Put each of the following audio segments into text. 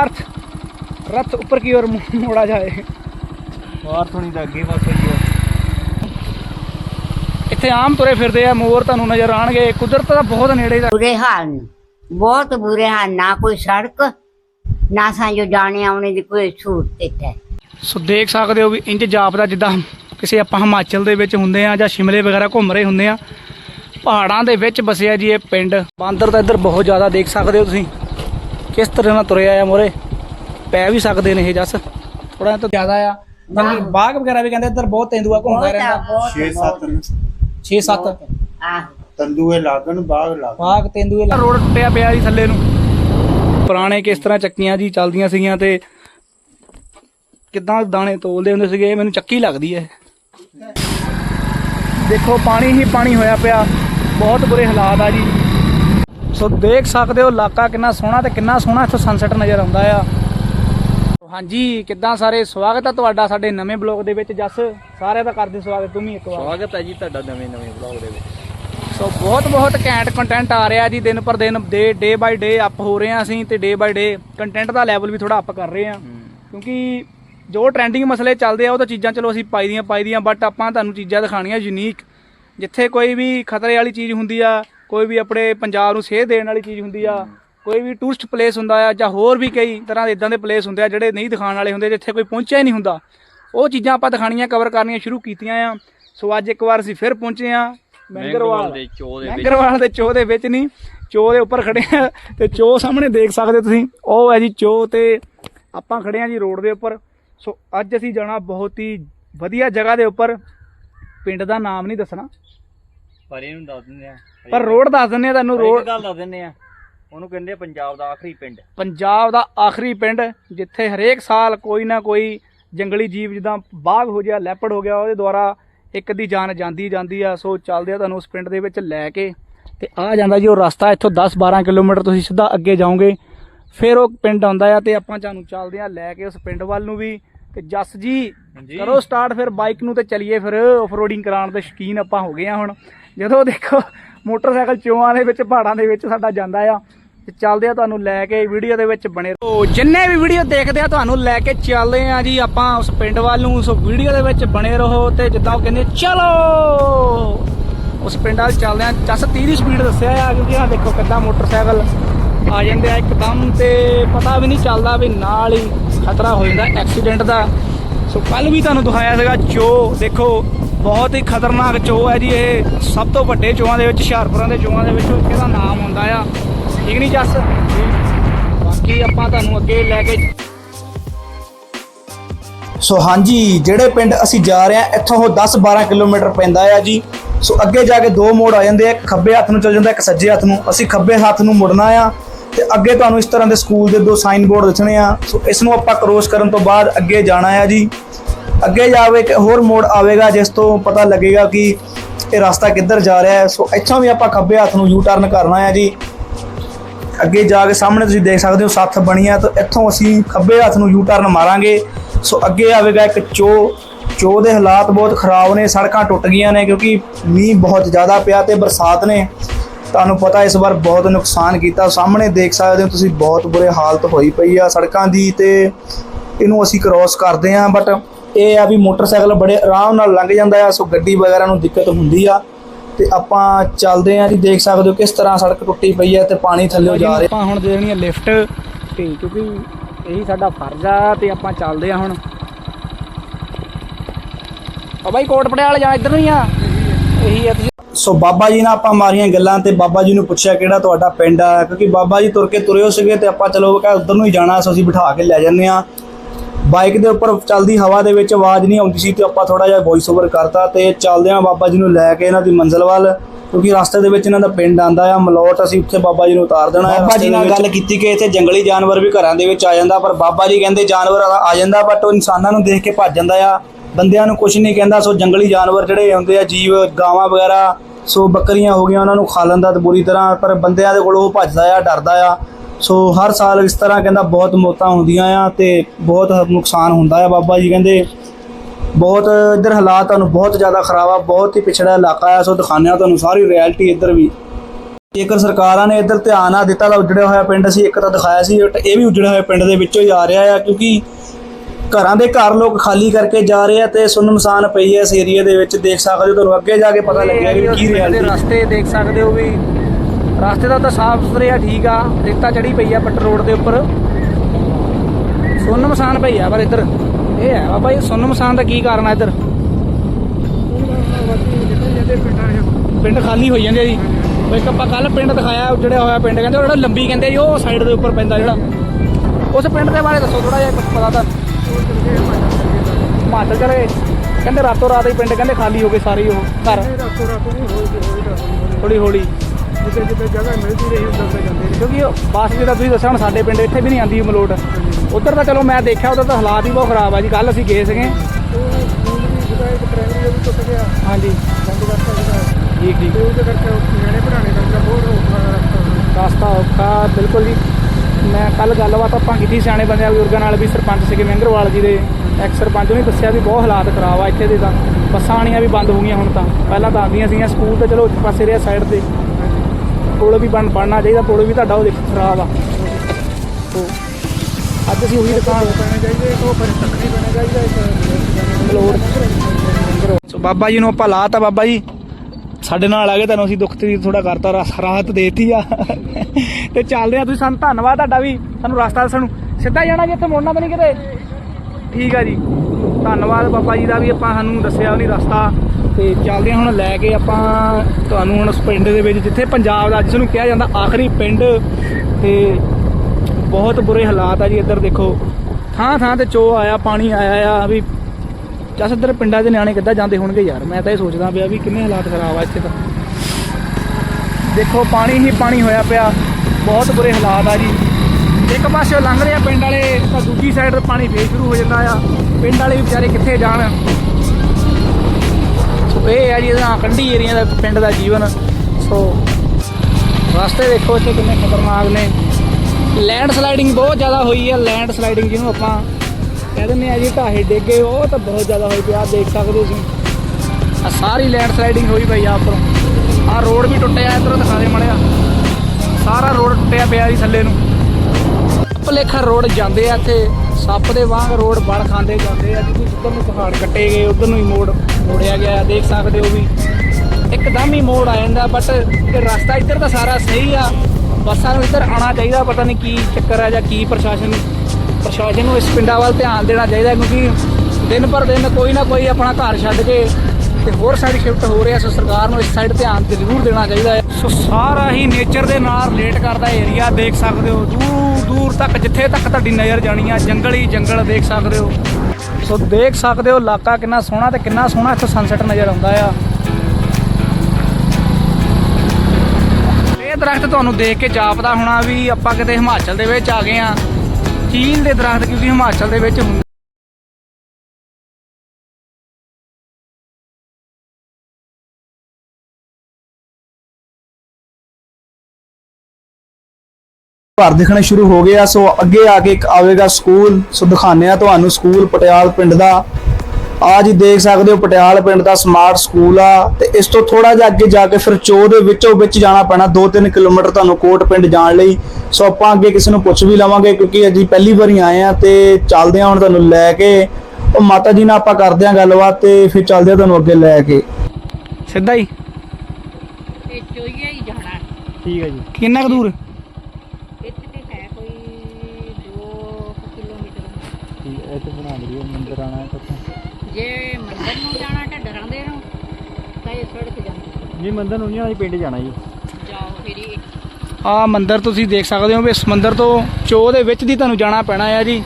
अर्थ रथ ऊपर की ओर मो- मोड़ा जाए ਬਾਹਰ ਥੋਣੀ ਦਾ ਅੱਗੇ ਪਾਸੇ ਹੀ ਆ। ਇੱਥੇ ਆਮ ਤੁਰੇ ਫਿਰਦੇ ਆ ਮੋਰ ਤੁਹਾਨੂੰ ਨਜ਼ਰ ਆਣਗੇ ਕੁਦਰਤ ਦਾ ਬਹੁਤ ਨੇੜੇ ਦਾ ਬੁਰੇ ਹਾਲ ਨੇ ਬਹੁਤ ਬੁਰੇ ਹਾਲ ਨਾ ਕੋਈ ਸੜਕ ਨਾ ਸਾਂਝੋ ਜਾਣੇ ਆਉਣੇ ਦੀ ਕੋਈ ਸਹੂਲਤ ਹੈ ਸੋ ਦੇਖ ਸਕਦੇ ਹੋ ਵੀ ਇੰਜ ਜਾਪਦਾ ਜਿੱਦਾਂ ਕਿਸੇ ਆਪਾਂ ਹਿਮਾਚਲ ਦੇ ਵਿੱਚ ਹੁੰਦੇ ਆ ਜਾਂ ਸ਼ਿਮਲੇ ਵਗੈਰਾ ਘੁੰਮ ਰਹੇ ਹੁੰਦੇ ਆ ਪਹਾੜਾਂ ਦੇ ਵਿੱਚ ਵਸਿਆ ਜੀ ਇਹ ਪਿੰਡ ਬਾਂਦਰ ਤਾਂ ਇੱਧਰ ਬਹੁਤ ਜ਼ਿਆਦਾ ਦੇਖ ਸਕਦੇ ਹੋ ਤੁਸੀਂ ਕਿਸ ਤਰ੍ਹਾਂ ਨਾਲ ਤੁਰਿਆ ਆ ਮੋਰੇ? ਪੈ ਵੀ ਸਕਦੇ ਨੇ ਇਹ ਜੱਸ। ਥੋੜਾ ਤਾਂ ਜ਼ਿਆਦਾ ਆ। ਜੰਗਲ ਬਾਗ ਵਗੈਰਾ ਵੀ ਕਹਿੰਦੇ ਇੱਧਰ ਬਹੁਤ ਤੇਂਦੂਆ ਘੁੰਮਦਾ ਰਹਿੰਦਾ। 6-7 6-7 ਆਹ। ਤੰਦੂਏ ਲਾਗਣ ਬਾਗ ਲਾਗਣ। ਬਾਗ ਤੇਂਦੂਏ ਰੋਡ ਟੁੱਟਿਆ ਪਿਆ ਜੀ ਥੱਲੇ ਨੂੰ। ਪੁਰਾਣੇ ਕਿਸ ਤਰ੍ਹਾਂ ਚੱਕੀਆਂ ਜੀ ਚੱਲਦੀਆਂ ਸੀਗੀਆਂ ਤੇ ਕਿੱਦਾਂ ਦਾਣੇ ਤੋਲਦੇ ਹੁੰਦੇ ਸੀਗੇ ਇਹ ਮੈਨੂੰ ਚੱਕੀ ਲੱਗਦੀ ਹੈ ਦੇਖੋ ਪਾਣੀ ਹੀ ਪਾਣੀ ਹੋਇਆ ਪਿਆ। ਬਹੁਤ ਬੁਰੇ ਹਾਲਾਤ ਆ ਜੀ। ਸੋ ਦੇਖ ਸਕਦੇ ਹੋ ਇਲਾਕਾ ਕਿੰਨਾ ਸੋਹਣਾ ਤੇ ਕਿੰਨਾ ਸੋਹਣਾ ਇੱਥੋਂ ਸਨਸੈਟ ਨਜ਼ਰ ਆਉਂਦਾ ਆ। ਹਾਂਜੀ ਕਿੱਦਾਂ ਸਾਰੇ? ਸਵਾਗਤ ਹੈ ਤੁਹਾਡਾ ਸਾਡੇ ਨਵੇਂ ਬਲੌਗ ਦੇ ਵਿੱਚ। ਜੱਸ ਸਾਰਿਆਂ ਦਾ ਕਰਦੇ ਸਵਾਗਤ ਤੂੰ ਵੀ ਇੱਕ ਵਾਰ। ਸਵਾਗਤ ਹੈ ਜੀ ਤੁਹਾਡਾ ਨਵੇਂ ਨਵੇਂ ਵਲੌਗ ਦੇ ਵਿੱਚ। ਸੋ ਬਹੁਤ ਬਹੁਤ ਘੈਂਟ ਕੰਟੈਂਟ ਆ ਰਿਹਾ ਜੀ ਦਿਨ ਪਰ ਦਿਨ। ਡੇ ਡੇ ਬਾਈ ਡੇ ਅਪ ਹੋ ਰਹੇ ਆ ਅਸੀਂ ਤੇ ਡੇ ਬਾਈ ਡੇ ਕੰਟੈਂਟ ਦਾ ਲੈਵਲ ਵੀ ਥੋੜਾ ਅਪ ਕਰ ਰਹੇ ਆ ਕਿਉਂਕਿ ਜੋ ਟ੍ਰੈਂਡਿੰਗ ਮਸਲੇ ਚੱਲਦੇ ਆ ਉਹ ਤਾਂ ਚੀਜ਼ਾਂ ਚਲੋ ਅਸੀਂ ਪਾਈ ਦੀਆਂ ਪਾਈ ਦੀਆਂ ਬਟ ਆਪਾਂ ਤੁਹਾਨੂੰ ਚੀਜ਼ਾਂ ਦਿਖਾਣੀਆਂ ਯੂਨੀਕ ਜਿੱਥੇ ਕੋਈ ਵੀ ਖਤਰੇ ਵਾਲੀ ਚੀਜ਼ ਹੁੰਦੀ ਆ ਕੋਈ ਵੀ ਆਪਣੇ ਪੰਜਾਬ ਨੂੰ ਸੇਧ ਦੇਣ ਵਾਲੀ ਚੀਜ਼ ਹੁੰਦੀ ਆ ਕੋਈ ਵੀ ਟੂਰਿਸਟ ਪਲੇਸ ਹੁੰਦਾ ਆ ਜਾਂ ਹੋਰ ਵੀ ਕਈ ਤਰ੍ਹਾਂ ਦੇ ਇਦਾਂ ਦੇ ਪਲੇਸ ਹੁੰਦੇ ਆ ਜਿਹੜੇ ਨਹੀਂ ਦਿਖਾਉਣ ਵਾਲੇ ਹੁੰਦੇ ਜਿੱਥੇ ਕੋਈ ਪਹੁੰਚਿਆ ਹੀ ਨਹੀਂ ਹੁੰਦਾ। ਉਹ ਚੀਜ਼ਾਂ ਆਪਾਂ ਦਿਖਾਣੀਆਂ ਕਵਰ ਕਰਨੀਆਂ ਸ਼ੁਰੂ ਕੀਤੀਆਂ ਆ। ਸੋ ਅੱਜ ਇੱਕ ਵਾਰ ਅਸੀਂ ਫਿਰ ਪਹੁੰਚੇ ਆ ਮਹਿੰਗਰਵਾਲ ਦੇ ਚੋ ਦੇ ਵਿੱਚ। ਮੈਂਗਰਵਾਲ ਦੇ ਚੋਹ ਦੇ ਵਿੱਚ ਨਹੀਂ ਚੋਹ ਦੇ ਉੱਪਰ ਖੜੇ ਆ ਤੇ ਚੋਹ ਸਾਹਮਣੇ ਦੇਖ ਸਕਦੇ ਤੁਸੀਂ। ਉਹ ਹੈ ਜੀ ਚੋਹ ਤੇ ਆਪਾਂ ਖੜੇ ਆ ਜੀ ਰੋਡ ਦੇ ਉੱਪਰ। ਸੋ ਅੱਜ ਅਸੀਂ ਜਾਣਾ ਬਹੁਤ ਹੀ ਵਧੀਆ ਜਗ੍ਹਾ ਦੇ ਉੱਪਰ। ਪਿੰਡ ਦਾ ਨਾਮ ਨਹੀਂ ਦੱਸਣਾ। ਪਰ ਇਹਨੂੰ ਦੱਸ ਦਿੰਦੇ ਆ। ਪਰ ਰੋਡ ਦੱਸ ਦਿੰਦੇ ਆ ਤੁਹਾਨੂੰ ਰੋਡ ਗੱਲ ਦੱਸ ਦਿੰਦੇ ਆ। ਉਹਨੂੰ ਕਹਿੰਦੇ ਪੰਜਾਬ ਦਾ ਆਖਰੀ ਪਿੰਡ। ਪੰਜਾਬ ਦਾ ਆਖਰੀ ਪਿੰਡ ਜਿੱਥੇ ਹਰੇਕ ਸਾਲ ਕੋਈ ਨਾ ਕੋਈ ਜੰਗਲੀ ਜੀਵ ਜਿੱਦਾਂ ਬਾਘ ਹੋ ਗਿਆ ਲੈਪੜ ਹੋ ਗਿਆ ਉਹਦੇ ਦੁਆਰਾ ਇੱਕ ਦੀ ਜਾਨ ਜਾਂਦੀ ਜਾਂਦੀ ਆ। ਸੋ ਚੱਲਦੇ ਆ ਤੁਹਾਨੂੰ ਉਸ ਪਿੰਡ ਦੇ ਵਿੱਚ ਲੈ ਕੇ। ਤੇ ਆ ਜਾਂਦਾ ਜੀ ਉਹ ਰਸਤਾ ਇੱਥੋਂ 10 12 ਕਿਲੋਮੀਟਰ ਤੁਸੀਂ ਸਿੱਧਾ ਅੱਗੇ ਜਾਓਗੇ। ਫਿਰ ਉਹ ਪਿੰਡ ਆਉਂਦਾ ਆ ਤੇ ਆਪਾਂ ਤੁਹਾਨੂੰ ਚੱਲਦੇ ਆ ਲੈ ਕੇ ਉਸ ਪਿੰਡ ਵੱਲ ਨੂੰ ਵੀ। ਤੇ ਜਸ ਜੀ। ਕਰੋ ਸਟਾਰਟ ਫਿਰ ਬਾਈਕ ਨੂੰ ਤੇ ਚਲੀਏ ਫਿਰ। ਆਫਰੋਡਿੰਗ ਕਰਾਉਣ ਦੇ ਸ਼ੌਕੀਨ ਆਪਾਂ ਹੋ ਗਏ ਆ ਹੁਣ। ਜਦੋਂ ਦੇਖੋ ਮੋਟਰਸਾਈਕਲ ਚੋਆਂ ਦੇ ਵਿੱਚ, ਪਹਾੜਾਂ ਦੇ ਵਿੱਚ ਸਾਡਾ ਜਾਂਦਾ ਆ। ਤੇ ਚੱਲਦੇ ਆ ਤੁਹਾਨੂੰ ਲੈ ਕੇ, ਵੀਡੀਓ ਦੇ ਵਿੱਚ ਬਣੇ ਰਹੋ। ਜਿੰਨੇ ਵੀ ਵੀਡੀਓ ਦੇਖਦੇ ਆ, ਤੁਹਾਨੂੰ ਲੈ ਕੇ ਚੱਲਦੇ ਆ ਜੀ ਆਪਾਂ ਉਸ ਪਿੰਡ ਵੱਲ ਨੂੰ। ਸੋ ਵੀਡੀਓ ਦੇ ਵਿੱਚ ਬਣੇ ਰਹੋ ਤੇ ਜਿੱਦਾਂ ਉਹ ਕਹਿੰਦੇ, ਚਲੋ! ਉਸ ਪਿੰਡ ਵੱਲ ਚੱਲਦੇ ਆ। ਜਸ 30 ਦੀ ਸਪੀਡ ਦੱਸਿਆ ਆ, ਕਿਉਂਕਿ ਆ ਦੇਖੋ ਕਿੱਦਾਂ ਮੋਟਰਸਾਈਕਲ ਆ ਜਾਂਦੇ ਆ ਇੱਕਦਮ ਤੇ ਪਤਾ ਵੀ ਨਹੀਂ ਚੱਲਦਾ ਵੀ ਨਾਲ ਹੀ ਖਤਰਾ ਹੋ ਜਾਂਦਾ ਐਕਸੀਡੈਂਟ ਦਾ। ਸੋ ਕੱਲ ਵੀ ਤੁਹਾਨੂੰ ਦਿਖਾਇਆ ਸੀਗਾ ਚੋ ਦੇਖੋ ਬਹੁਤ ਹੀ ਖਤਰਨਾਕ ਚੋ ਹੈ ਜੀ ਇਹ। ਸਭ ਤੋਂ ਵੱਡੇ ਚੋਆਂ ਦੇ ਵਿੱਚ, ਹੁਸ਼ਿਆਰਪੁਰਾਂ ਦੇ ਚੋਆਂ ਦੇ ਵਿੱਚੋਂ ਇਹਦਾ ਨਾਮ ਹੁੰਦਾ ਆ। ਠੀਕ ਨਹੀਂ ਜੱਸ? ਬਾਕੀ ਆਪਾਂ ਤੁਹਾਨੂੰ ਅੱਗੇ ਲੈ ਕੇ ਸੋ ਹਾਂਜੀ, ਜਿਹੜੇ ਪਿੰਡ ਅਸੀਂ ਜਾ ਰਹੇ ਹਾਂ, ਇੱਥੋਂ ਉਹ 10-12 ਕਿਲੋਮੀਟਰ ਪੈਂਦਾ ਆ ਜੀ। ਸੋ ਅੱਗੇ ਜਾ ਕੇ ਦੋ ਮੋੜ ਆ ਜਾਂਦੇ ਆ, ਇੱਕ ਖੱਬੇ ਹੱਥ ਨੂੰ ਚੱਲ ਜਾਂਦਾ, ਇੱਕ ਸੱਜੇ ਹੱਥ ਨੂੰ। ਅਸੀਂ ਖੱਬੇ ਹੱਥ ਨੂੰ ਮੁੜਨਾ ਆ ਤੇ ਅੱਗੇ ਤੁਹਾਨੂੰ ਇਸ ਤਰ੍ਹਾਂ ਦੇ ਸਕੂਲ ਦੇ ਦੋ ਸਾਈਨ ਬੋਰਡ ਦਿਖਣੇ ਆ। ਸੋ ਇਸ ਨੂੰ ਆਪਾਂ ਕ੍ਰੋਸ ਕਰਨ ਤੋਂ ਬਾਅਦ ਅੱਗੇ ਜਾਣਾ ਆ ਜੀ। ਅੱਗੇ ਜਾਵੇ ਇੱਕ ਹੋਰ ਮੋੜ ਆਵੇਗਾ, ਜਿਸ ਤੋਂ ਪਤਾ ਲੱਗੇਗਾ ਕਿ ਇਹ ਰਸਤਾ ਕਿੱਧਰ ਜਾ ਰਿਹਾ ਹੈ। ਸੋ ਇੱਥੋਂ ਵੀ ਆਪਾਂ ਖੱਬੇ ਹੱਥ ਨੂੰ ਯੂ ਟਰਨ ਕਰਨਾ ਆ ਜੀ। ਅੱਗੇ ਜਾ ਕੇ ਸਾਹਮਣੇ ਤੁਸੀਂ ਦੇਖ ਸਕਦੇ ਹੋ, ਸੱਥ ਬਣੀ ਆ ਤਾਂ ਇੱਥੋਂ ਅਸੀਂ ਖੱਬੇ ਹੱਥ ਨੂੰ ਯੂ ਟਰਨ ਮਾਰਾਂਗੇ। ਸੋ ਅੱਗੇ ਆਵੇਗਾ ਇੱਕ ਚੋ ਚੋ ਦੇ ਹਾਲਾਤ ਬਹੁਤ ਖਰਾਬ ਨੇ, ਸੜਕਾਂ ਟੁੱਟ ਗਈਆਂ ਨੇ ਕਿਉਂਕਿ ਮੀਂਹ ਬਹੁਤ ਜ਼ਿਆਦਾ ਪਿਆ ਤੇ ਬਰਸਾਤ ਨੇ। ਤੁਹਾਨੂੰ ਪਤਾ ਇਸ ਵਾਰ ਬਹੁਤ ਨੁਕਸਾਨ ਕੀਤਾ। ਸਾਹਮਣੇ ਦੇਖ ਸਕਦੇ ਹੋ, ਤੁਸੀਂ ਬਹੁਤ ਬੁਰੇ ਹਾਲਤ ਹੋਈ ਪਈ ਆ ਸੜਕਾਂ ਦੀ ਤੇ ਇਹਨੂੰ ਅਸੀਂ ਕ੍ਰਾਸ ਕਰਦੇ ਆ ਬਟ ਇਹ ਆ ਵੀ ਮੋਟਰਸਾਈਕਲ ਬੜੇ ਆਰਾਮ ਨਾਲ ਲੰਘ ਜਾਂਦਾ ਆ ਸੋ ਗੱਡੀ ਵਗੈਰਾ ਨੂੰ ਦਿੱਕਤ ਹੁੰਦੀ ਆ। ਤੇ ਆਪਾਂ ਚੱਲਦੇ ਆ ਜੀ ਦੇਖ ਸਕਦੇ ਹੋ ਕਿਸ ਤਰ੍ਹਾਂ ਸੜਕ ਟੁੱਟੀ ਪਈ ਹੈ ਤੇ ਪਾਣੀ ਥੱਲੇ ਜਾ ਰਿਹਾ। ਆਪਾਂ ਹੁਣ ਦੇ ਦੇਣੀ ਹੈ ਲਿਫਟ ਤੇ ਕਿਉਂਕਿ ਇਹੀ ਸਾਡਾ ਫਰਜ਼ ਆ ਤੇ ਆਪਾਂ ਚੱਲਦੇ ਆ ਹੁਣ। ਆ ਬਾਈ ਕੋਟ ਪਟਿਆਲੇ ਜਾ ਇੱਧਰ ਨੂੰ ਹੀ ਆ। ਇਹੀ ਆ ਤੁਸੀਂ। ਸੋ ਬਾਬਾ ਜੀ ਨਾਲ ਆਪਾਂ ਮਾਰੀਆਂ ਗੱਲਾਂ ਤੇ ਬਾਬਾ ਜੀ ਨੂੰ ਪੁੱਛਿਆ ਕਿਹੜਾ ਤੁਹਾਡਾ ਪਿੰਡ ਆ ਕਿਉਂਕਿ ਬਾਬਾ ਜੀ ਤੁਰ ਕੇ ਤੁਰੇ ਹੋ ਸੀਗੇ ਤੇ ਆਪਾਂ ਚਲੋ ਉਧਰ ਨੂੰ ਹੀ ਜਾਣਾ ਸੋ ਅਸੀਂ ਬਿਠਾ ਕੇ ਲੈ ਜੰਨੇ ਆ। ਬਾਈਕ ਦੇ ਉੱਪਰ ਚੱਲਦੀ ਹਵਾ ਦੇ ਵਿੱਚ ਆਵਾਜ਼ ਨਹੀਂ ਆਉਂਦੀ ਸੀ ਤੇ ਆਪਾਂ ਥੋੜਾ ਜਿਹਾ ਵੌਇਸ ਓਵਰ ਕਰਤਾ ਤੇ ਚੱਲਦੇ ਆ ਬਾਬਾ ਜੀ ਨੂੰ ਲੈ ਕੇ ਇਹਨਾਂ ਦੀ ਮੰਜ਼ਿਲ ਵੱਲ ਕਿਉਂਕਿ ਰਸਤੇ ਦੇ ਵਿੱਚ ਇਹਨਾਂ ਦਾ ਪਿੰਡ ਆਂਦਾ ਆ ਮਲੋਟ ਅਸੀਂ ਉੱਥੇ ਬਾਬਾ ਜੀ ਨੂੰ ਉਤਾਰ ਦੇਣਾ ਹੈ ਬਾਬਾ ਜੀ ਨਾਲ ਗੱਲ ਕੀਤੀ ਕਿ ਇੱਥੇ ਜੰਗਲੀ ਜਾਨਵਰ ਵੀ ਘਰਾਂ ਦੇ ਵਿੱਚ ਆ ਜਾਂਦਾ ਪਰ ਬਾਬਾ ਜੀ ਕਹਿੰਦੇ ਜਾਨਵਰ ਆ ਆ ਜਾਂਦਾ ਬਟ ਉਹ ਇਨਸਾਨਾਂ ਨੂੰ ਦੇਖ ਕੇ ਭੱਜ ਜਾਂਦਾ ਆ ਬੰਦਿਆਂ ਨੂੰ ਕੁਝ ਨਹੀਂ ਕਹਿੰਦਾ ਸੋ ਜੰਗਲੀ ਜਾਨਵਰ ਜਿਹੜੇ ਹੁੰਦੇ ਆ ਜੀਵ ਗਾਵਾਂ ਵਗੈਰਾ ਸੋ ਬੱਕਰੀਆਂ ਹੋ ਗਈਆਂ ਉਹਨਾਂ ਨੂੰ ਖਾ ਲੈਂਦਾ ਤੇ ਬੁਰੀ ਤਰ੍ਹਾਂ ਪਰ ਬੰਦਿਆਂ ਦੇ ਕੋਲ ਉਹ ਭੱਜਦਾ ਆ ਡਰਦਾ ਆ ਸੋ ਹਰ ਸਾਲ ਇਸ ਤਰ੍ਹਾਂ ਕਹਿੰਦਾ ਬਹੁਤ ਮੌਤਾਂ ਹੁੰਦੀਆਂ ਆ ਤੇ ਬਹੁਤ ਨੁਕਸਾਨ ਹੁੰਦਾ ਆ ਬਾਬਾ ਜੀ ਕਹਿੰਦੇ। ਬਹੁਤ ਇੱਧਰ ਹਾਲਾਤ ਤੁਹਾਨੂੰ ਬਹੁਤ ਜ਼ਿਆਦਾ ਖਰਾਬ ਆ, ਬਹੁਤ ਹੀ ਪਿਛੜਾ ਇਲਾਕਾ ਆ, ਸੋ ਦਿਖਾਉਂਦੇ ਆ ਤੁਹਾਨੂੰ ਸਾਰੀ ਰਿਐਲਿਟੀ ਇੱਧਰ ਵੀ। ਜੇਕਰ ਸਰਕਾਰਾਂ ਨੇ ਇੱਧਰ ਧਿਆਨ ਨਾ ਦਿੱਤਾ ਤਾਂ ਉਜੜਿਆ ਹੋਇਆ ਪਿੰਡ ਸੀ, ਇੱਕ ਤਾਂ ਦਿਖਾਇਆ ਸੀ ਬਟ ਇਹ ਵੀ ਉਜੜਿਆ ਹੋਇਆ ਪਿੰਡ ਦੇ ਵਿੱਚੋਂ ਹੀ ਆ ਰਿਹਾ ਆ ਕਿਉਂਕਿ ਘਰਾਂ ਦੇ ਘਰ ਲੋਕ ਖਾਲੀ ਕਰਕੇ ਜਾ ਰਹੇ ਆ ਤੇ ਸੁੰਨਮਸਾਨ ਪਈ ਹੈ ਇਸ ਏਰੀਆ ਦੇ ਵਿੱਚ। ਦੇਖ ਸਕਦੇ ਹੋ, ਤੁਹਾਨੂੰ ਅੱਗੇ ਜਾ ਕੇ ਪਤਾ ਲੱਗਿਆ ਕਿ ਕੀ ਰਿਐਲਿਟੀ ਰਸਤੇ ਦੇਖ ਸਕਦੇ ਹੋ ਵੀ ਰਸਤੇ ਦਾ ਤਾਂ ਸਾਫ਼ ਸੁਥਰੇ ਆ ਠੀਕ ਆ ਰੇਤਾ ਚੜੀ ਪਈ ਆ ਪੱਟ ਰੋਡ ਦੇ ਉੱਪਰ। ਸੁੰਨ ਮਸਾਨ ਪਈ ਆ ਪਰ ਇੱਧਰ ਇਹ ਹੈ ਬਾਬਾ ਇਹ ਸੁੰਨ ਮਸਾਨ ਦਾ ਕੀ ਕਾਰਨ ਆ ਇੱਧਰ? ਪਿੰਡ ਖਾਲੀ ਹੋਈ ਜਾਂਦੇ ਆ ਜੀ। ਇੱਕ ਆਪਾਂ ਕੱਲ ਪਿੰਡ ਦਿਖਾਇਆ ਉਜੜਿਆ ਹੋਇਆ ਪਿੰਡ ਕਹਿੰਦੇ ਉਹ ਜਿਹੜਾ ਲੰਬੀ ਕਹਿੰਦੇ ਜੀ ਉਹ ਸਾਈਡ ਦੇ ਉੱਪਰ ਪੈਂਦਾ ਜਿਹੜਾ। ਉਸ ਪਿੰਡ ਦੇ ਬਾਰੇ ਦੱਸੋ ਥੋੜਾ ਜਿਹਾ ਕੁਝ ਪਤਾ ਤਾਂ। ਹਿਮਾਚਲ ਚਲੇ ਕਹਿੰਦੇ ਰਾਤੋਂ ਰਾਤ ਹੀ ਪਿੰਡ ਕਹਿੰਦੇ ਖਾਲੀ ਹੋ ਗਏ ਸਾਰੇ ਉਹ ਘਰ। ਹੌਲੀ ਹੌਲੀ ਜਿੱਥੇ ਜਿੱਥੇ ਜਗ੍ਹਾ ਮਿਲਦੀ ਰਹੀ ਉਧਰ ਤੇ ਜਾਂਦੇ ਕਿਉਂਕਿ ਬੱਸ ਜਿਹੜਾ ਤੁਸੀਂ ਦੱਸਿਆ ਹੁਣ ਸਾਡੇ ਪਿੰਡ ਇੱਥੇ ਵੀ ਨਹੀਂ ਆਂਦੀ ਮਲੋਟ। ਉਧਰ ਤਾਂ ਚਲੋ ਮੈਂ ਦੇਖਿਆ ਉਧਰ ਤਾਂ ਹਾਲਾਤ ਹੀ ਬਹੁਤ ਖਰਾਬ ਆ ਜੀ। ਕੱਲ ਅਸੀਂ ਗਏ ਸੀਗੇ। ਹਾਂਜੀ। ਠੀਕ ਠੀਕ। ਰਸਤਾ। ਔਖਾ ਬਿਲਕੁਲ ਜੀ। ਮੈਂ ਕੱਲ ਗੱਲਬਾਤ ਆਪਾਂ ਕੀਤੀ ਸਿਆਣੇ ਬੰਦਿਆਂ ਬਜ਼ੁਰਗਾਂ ਨਾਲ ਵੀ ਸਰਪੰਚ ਸੀਗੇ ਮਹਿੰਗਰਵਾਲ ਜੀ ਦੇ। ਐਕਸ ਸਰਪੰਚ ਨੇ ਦੱਸਿਆ ਵੀ ਬਹੁਤ ਹਾਲਾਤ ਖਰਾਬ ਆ ਇੱਥੇ ਦੇ ਤਾਂ। ਬੱਸਾਂ ਆਣੀਆਂ ਵੀ ਬੰਦ ਹੋ ਗਈਆਂ ਹੁਣ ਤਾਂ। ਪਹਿਲਾਂ ਤਾਂ ਆਉਂਦੀਆਂ ਸੀਗੀਆਂ ਸਕੂਲ ਤੇ ਚਲੋ ਇੱਕ ਪਾਸੇ ਰਿਹਾ ਸਾਈਡ ਤੇ। ਪੁਲ ਵੀ ਬਣ, ਬਣਨਾ ਚਾਹੀਦਾ ਪੁਲ ਵੀ ਤੁਹਾਡਾ ਉਹ ਦੇਖੋ ਖਰਾਬ ਆ। ਅੱਜ ਅਸੀਂ ਉਹੀ ਦੁਕਾਨ ਮਲੋੜ ਸੋ ਬਾਬਾ ਜੀ ਨੂੰ ਆਪਾਂ ਲਾਤਾ ਬਾਬਾ ਜੀ। ਸਾਡੇ ਨਾਲ ਆ ਗਏ, ਤੁਹਾਨੂੰ ਅਸੀਂ ਦੁੱਖ ਤਕਲੀਫ ਥੋੜਾ ਕਰਤਾ, ਰਾ- ਰਾਹਤ ਦੇਤੀ ਆ। ਤੇ ਚੱਲਦੇ ਆ, ਤੁਸੀਂ ਸਾਨੂੰ ਧੰਨਵਾਦ ਤੁਹਾਡਾ ਵੀ, ਸਾਨੂੰ ਰਸਤਾ ਦੱਸਣ ਸਿੱਧਾ ਜਾਣਾ ਜੀ ਇੱਥੇ ਮੁੜਨਾ ਤਾਂ ਨਹੀਂ ਕਿਤੇ? ਠੀਕ ਆ ਜੀ। ਧੰਨਵਾਦ ਬਾਬਾ ਜੀ ਦਾ ਵੀ ਆਪਾਂ ਸਾਨੂੰ ਦੱਸਿਆ ਉਹਨੇ ਰਸਤਾ। ਤੇ ਚੱਲਦੇ ਆ ਹੁਣ ਲੈ ਕੇ ਆਪਾਂ ਤੁਹਾਨੂੰ ਹੁਣ ਉਸ ਪਿੰਡ ਦੇ ਵਿੱਚ, ਜਿੱਥੇ ਪੰਜਾਬ ਦਾ ਜਿਸ ਨੂੰ ਕਿਹਾ ਜਾਂਦਾ ਆਖਰੀ ਪਿੰਡ ਤੇ ਬਹੁਤ ਬੁਰੇ ਹਾਲਾਤ ਆ ਜੀ ਇੱਧਰ ਦੇਖੋ। ਥਾਂ ਥਾਂ ਤੇ ਚੋ ਆਇਆ, ਪਾਣੀ ਆਇਆ ਆ ਵੀ ਜਸ ਇੱਧਰ ਪਿੰਡਾਂ ਦੇ ਨਿਆਣੇ ਕਿੱਦਾਂ ਜਾਂਦੇ ਹੋਣਗੇ ਯਾਰ? ਮੈਂ ਤਾਂ ਇਹ ਸੋਚਦਾ ਪਿਆ ਵੀ ਕਿੰਨੇ ਹਾਲਾਤ ਖਰਾਬ ਆ ਇੱਥੇ ਤਾਂ। ਦੇਖੋ, ਪਾਣੀ ਹੀ ਪਾਣੀ ਹੋਇਆ ਪਿਆ। ਬਹੁਤ ਬੁਰੇ ਹਾਲਾਤ ਆ ਜੀ। ਇੱਕ ਪਾਸੇ ਲੰਘ ਰਿਹਾ ਪਿੰਡ ਵਾਲੇ, ਤਾਂ ਦੂਜੀ ਸਾਈਡ ਤੇ ਪਾਣੀ ਫੇਰ ਸ਼ੁਰੂ ਹੋ ਜਾਂਦਾ ਆ। ਪਿੰਡ ਵਾਲੇ ਵੀ ਵਿਚਾਰੇ ਕਿੱਥੇ ਜਾਣ? ਸੋ ਇਹ ਆ ਜੀ ਇਹਦਾ ਕੰਢੀ ਏਰੀਆ ਦਾ ਪਿੰਡ ਦਾ ਜੀਵਨ। ਸੋ ਰਸਤੇ ਦੇਖੋ ਇੱਥੇ ਕਿੰਨੇ ਖਤਰਨਾਕ ਨੇ। ਲੈਂਡ ਸਲਾਈਡਿੰਗ ਬਹੁਤ ਜ਼ਿਆਦਾ ਹੋਈ ਹੈ। ਲੈਂਡ ਸਲਾਈਡਿੰਗ ਜਿਹਨੂੰ ਆਪਾਂ ਕਹਿ ਦਿੰਦੇ ਆ ਜੀ, ਢਾਹੇ ਡੇਗੇ, ਉਹ ਤਾਂ ਬਹੁਤ ਜ਼ਿਆਦਾ ਹੋਈ ਪਿਆ ਦੇਖ ਸਕਦੇ ਹੋ ਤੁਸੀਂ। ਆ ਸਾਰੀ ਲੈਂਡ ਸਲਾਈਡਿੰਗ ਹੋਈ ਪਈ ਆ ਉੱਪਰੋਂ। ਆ ਰੋਡ ਵੀ ਟੁੱਟਿਆ, ਇੱਧਰੋਂ ਦਿਖਾ ਦੇ ਮੜਿਆ ਸਾਰਾ ਰੋਡ ਟੁੱਟਿਆ ਪਿਆ ਜੀ ਥੱਲੇ ਨੂੰ। ਭਲੇਖਾ ਰੋਡ ਜਾਂਦੇ ਆ ਇੱਥੇ। ਸੱਪ ਦੇ ਵਾਂਗ ਰੋਡ ਬਲ ਖਾਂਦੇ ਜਾਂਦੇ ਆ। ਜੀ ਜਿੱਧਰ ਨੂੰ ਪਹਾੜ ਕੱਟੇ ਗਏ, ਉਧਰ ਨੂੰ ਹੀ ਮੋੜ। ਮੋੜਿਆ ਗਿਆ ਹੈ, ਦੇਖ ਸਕਦੇ ਹੋ ਵੀ ਇੱਕਦਮ ਹੀ ਮੋੜ ਆ ਜਾਂਦਾ ਬਟ ਇਹ ਰਸਤਾ ਇੱਧਰ ਤਾਂ ਸਾਰਾ ਸਹੀ ਆ। ਬੱਸਾਂ ਨੂੰ ਇੱਧਰ ਆਉਣਾ ਚਾਹੀਦਾ ਪਤਾ ਨਹੀਂ ਕੀ ਚੱਕਰ ਆ ਜਾਂ ਕੀ ਪ੍ਰਸ਼ਾਸਨ ਪ੍ਰਸ਼ਾਸਨ ਨੂੰ ਇਸ ਪਿੰਡਾਂ ਵੱਲ ਧਿਆਨ ਦੇਣਾ ਚਾਹੀਦਾ ਕਿਉਂਕਿ ਦਿਨ ਪਰ ਦਿਨ ਕੋਈ ਨਾ ਕੋਈ ਆਪਣਾ ਘਰ ਛੱਡ ਕੇ ਤੇ ਹੋਰ ਸਾਈਡ ਸ਼ਿਫਟ ਹੋ ਰਿਹਾ ਸੋ ਸਰਕਾਰ ਨੂੰ ਇਸ ਸਾਈਡ ਧਿਆਨ ਤੇ ਜ਼ਰੂਰ ਦੇਣਾ ਚਾਹੀਦਾ ਹੈ। ਸੋ ਸਾਰਾ ਹੀ ਨੇਚਰ ਦੇ ਨਾਲ ਰਿਲੇਟ ਕਰਦਾ ਏਰੀਆ ਦੇਖ ਸਕਦੇ ਹੋ ਦੂਰ ਦੂਰ ਤੱਕ ਜਿੱਥੇ ਤੱਕ ਤੁਹਾਡੀ ਨਜ਼ਰ ਜਾਣੀ ਆ ਜੰਗਲ ਹੀ ਜੰਗਲ ਦੇਖ ਸਕਦੇ ਹੋ। ਸੋ ਦੇਖ ਸਕਦੇ ਹੋ ਇਲਾਕਾ ਕਿੰਨਾ ਸੋਹਣਾ ਤੇ ਕਿੰਨਾ ਸੋਹਣਾ ਇੱਥੋਂ ਸਨਸੈਟ ਨਜ਼ਰ ਆਉਂਦਾ ਆ। ਇਹ ਦਰਖਤ ਤੁਹਾਨੂੰ ਦੇਖ ਕੇ ਜਾਪਦਾ ਹੋਣਾ ਵੀ ਆਪਾਂ ਕਿਤੇ ਹਿਮਾਚਲ ਦੇ ਵਿੱਚ ਆ ਗਏ ਆ ਚੀਲ ਦੇ ਦਰਖਤ ਕਿਉਂਕਿ ਹਿਮਾਚਲ ਦੇ ਵਿੱਚ ਘਰ ਦਿਖਣੇ ਸ਼ੁਰੂ ਹੋ ਗਏ ਆ। ਸੋ ਅੱਗੇ ਆ ਕੇ ਇੱਕ ਆਵੇਗਾ ਸਕੂਲ। ਸੋ ਦਿਖਾਉਂਦੇ ਆ ਤੁਹਾਨੂੰ ਸਕੂਲ ਪਟਿਆਲ ਪਿੰਡ ਦਾ। ਆ ਜੀ ਦੇਖ ਸਕਦੇ ਹੋ ਪਟਿਆਲ ਪਿੰਡ ਦਾ ਸਮਾਰਟ ਸਕੂਲ ਆ। ਤੇ ਇਸ ਤੋਂ ਥੋੜਾ ਜਿਹਾ ਅੱਗੇ ਜਾ ਕੇ ਫਿਰ ਚੋ ਦੇ ਵਿੱਚੋਂ ਵਿੱਚ ਜਾਣਾ ਪੈਣਾ। 2-3 ਕਿਲੋਮੀਟਰ ਤੁਹਾਨੂੰ ਕੋਟ ਪਿੰਡ ਜਾਣ ਲਈ। ਸੋ ਆਪਾਂ ਅੱਗੇ ਕਿਸੇ ਨੂੰ ਪੁੱਛ ਵੀ ਲਵਾਂਗੇ ਕਿਉਂਕਿ ਅਸੀਂ ਪਹਿਲੀ ਵਾਰੀ ਆਏ ਆ ਤੇ ਚੱਲਦੇ ਆ ਹੁਣ ਤੁਹਾਨੂੰ ਲੈ ਕੇ। ਉਹ ਮਾਤਾ ਜੀ ਨਾਲ ਆਪਾਂ ਕਰਦੇ ਆ ਗੱਲਬਾਤ ਤੇ ਫਿਰ ਚੱਲਦੇ ਆ ਤੁਹਾਨੂੰ ਅੱਗੇ ਲੈ ਕੇ। ਸਿੱਧਾ ਹੀ? ਇਹ ਚੋਈਆ ਹੀ ਜਾਣਾ। ਠੀਕ ਹੈ ਜੀ। ਕਿੰਨਾ ਕੁ ਦੂਰ? ਜੀ ਮੰਦਿਰ ਨੂੰ ਨਹੀਂ ਪਿੰਡ ਜਾਣਾ ਜੀ। ਜਾਓ ਫਿਰ ਇਹ ਆ ਮੰਦਿਰ ਤੁਸੀਂ ਦੇਖ ਸਕਦੇ ਹੋ ਵੀ ਇਸ ਮੰਦਿਰ ਤੋਂ ਚੋ ਦੇ ਵਿੱਚ ਦੀ ਤੁਹਾਨੂੰ ਜਾਣਾ ਪੈਣਾ ਆ ਜੀ।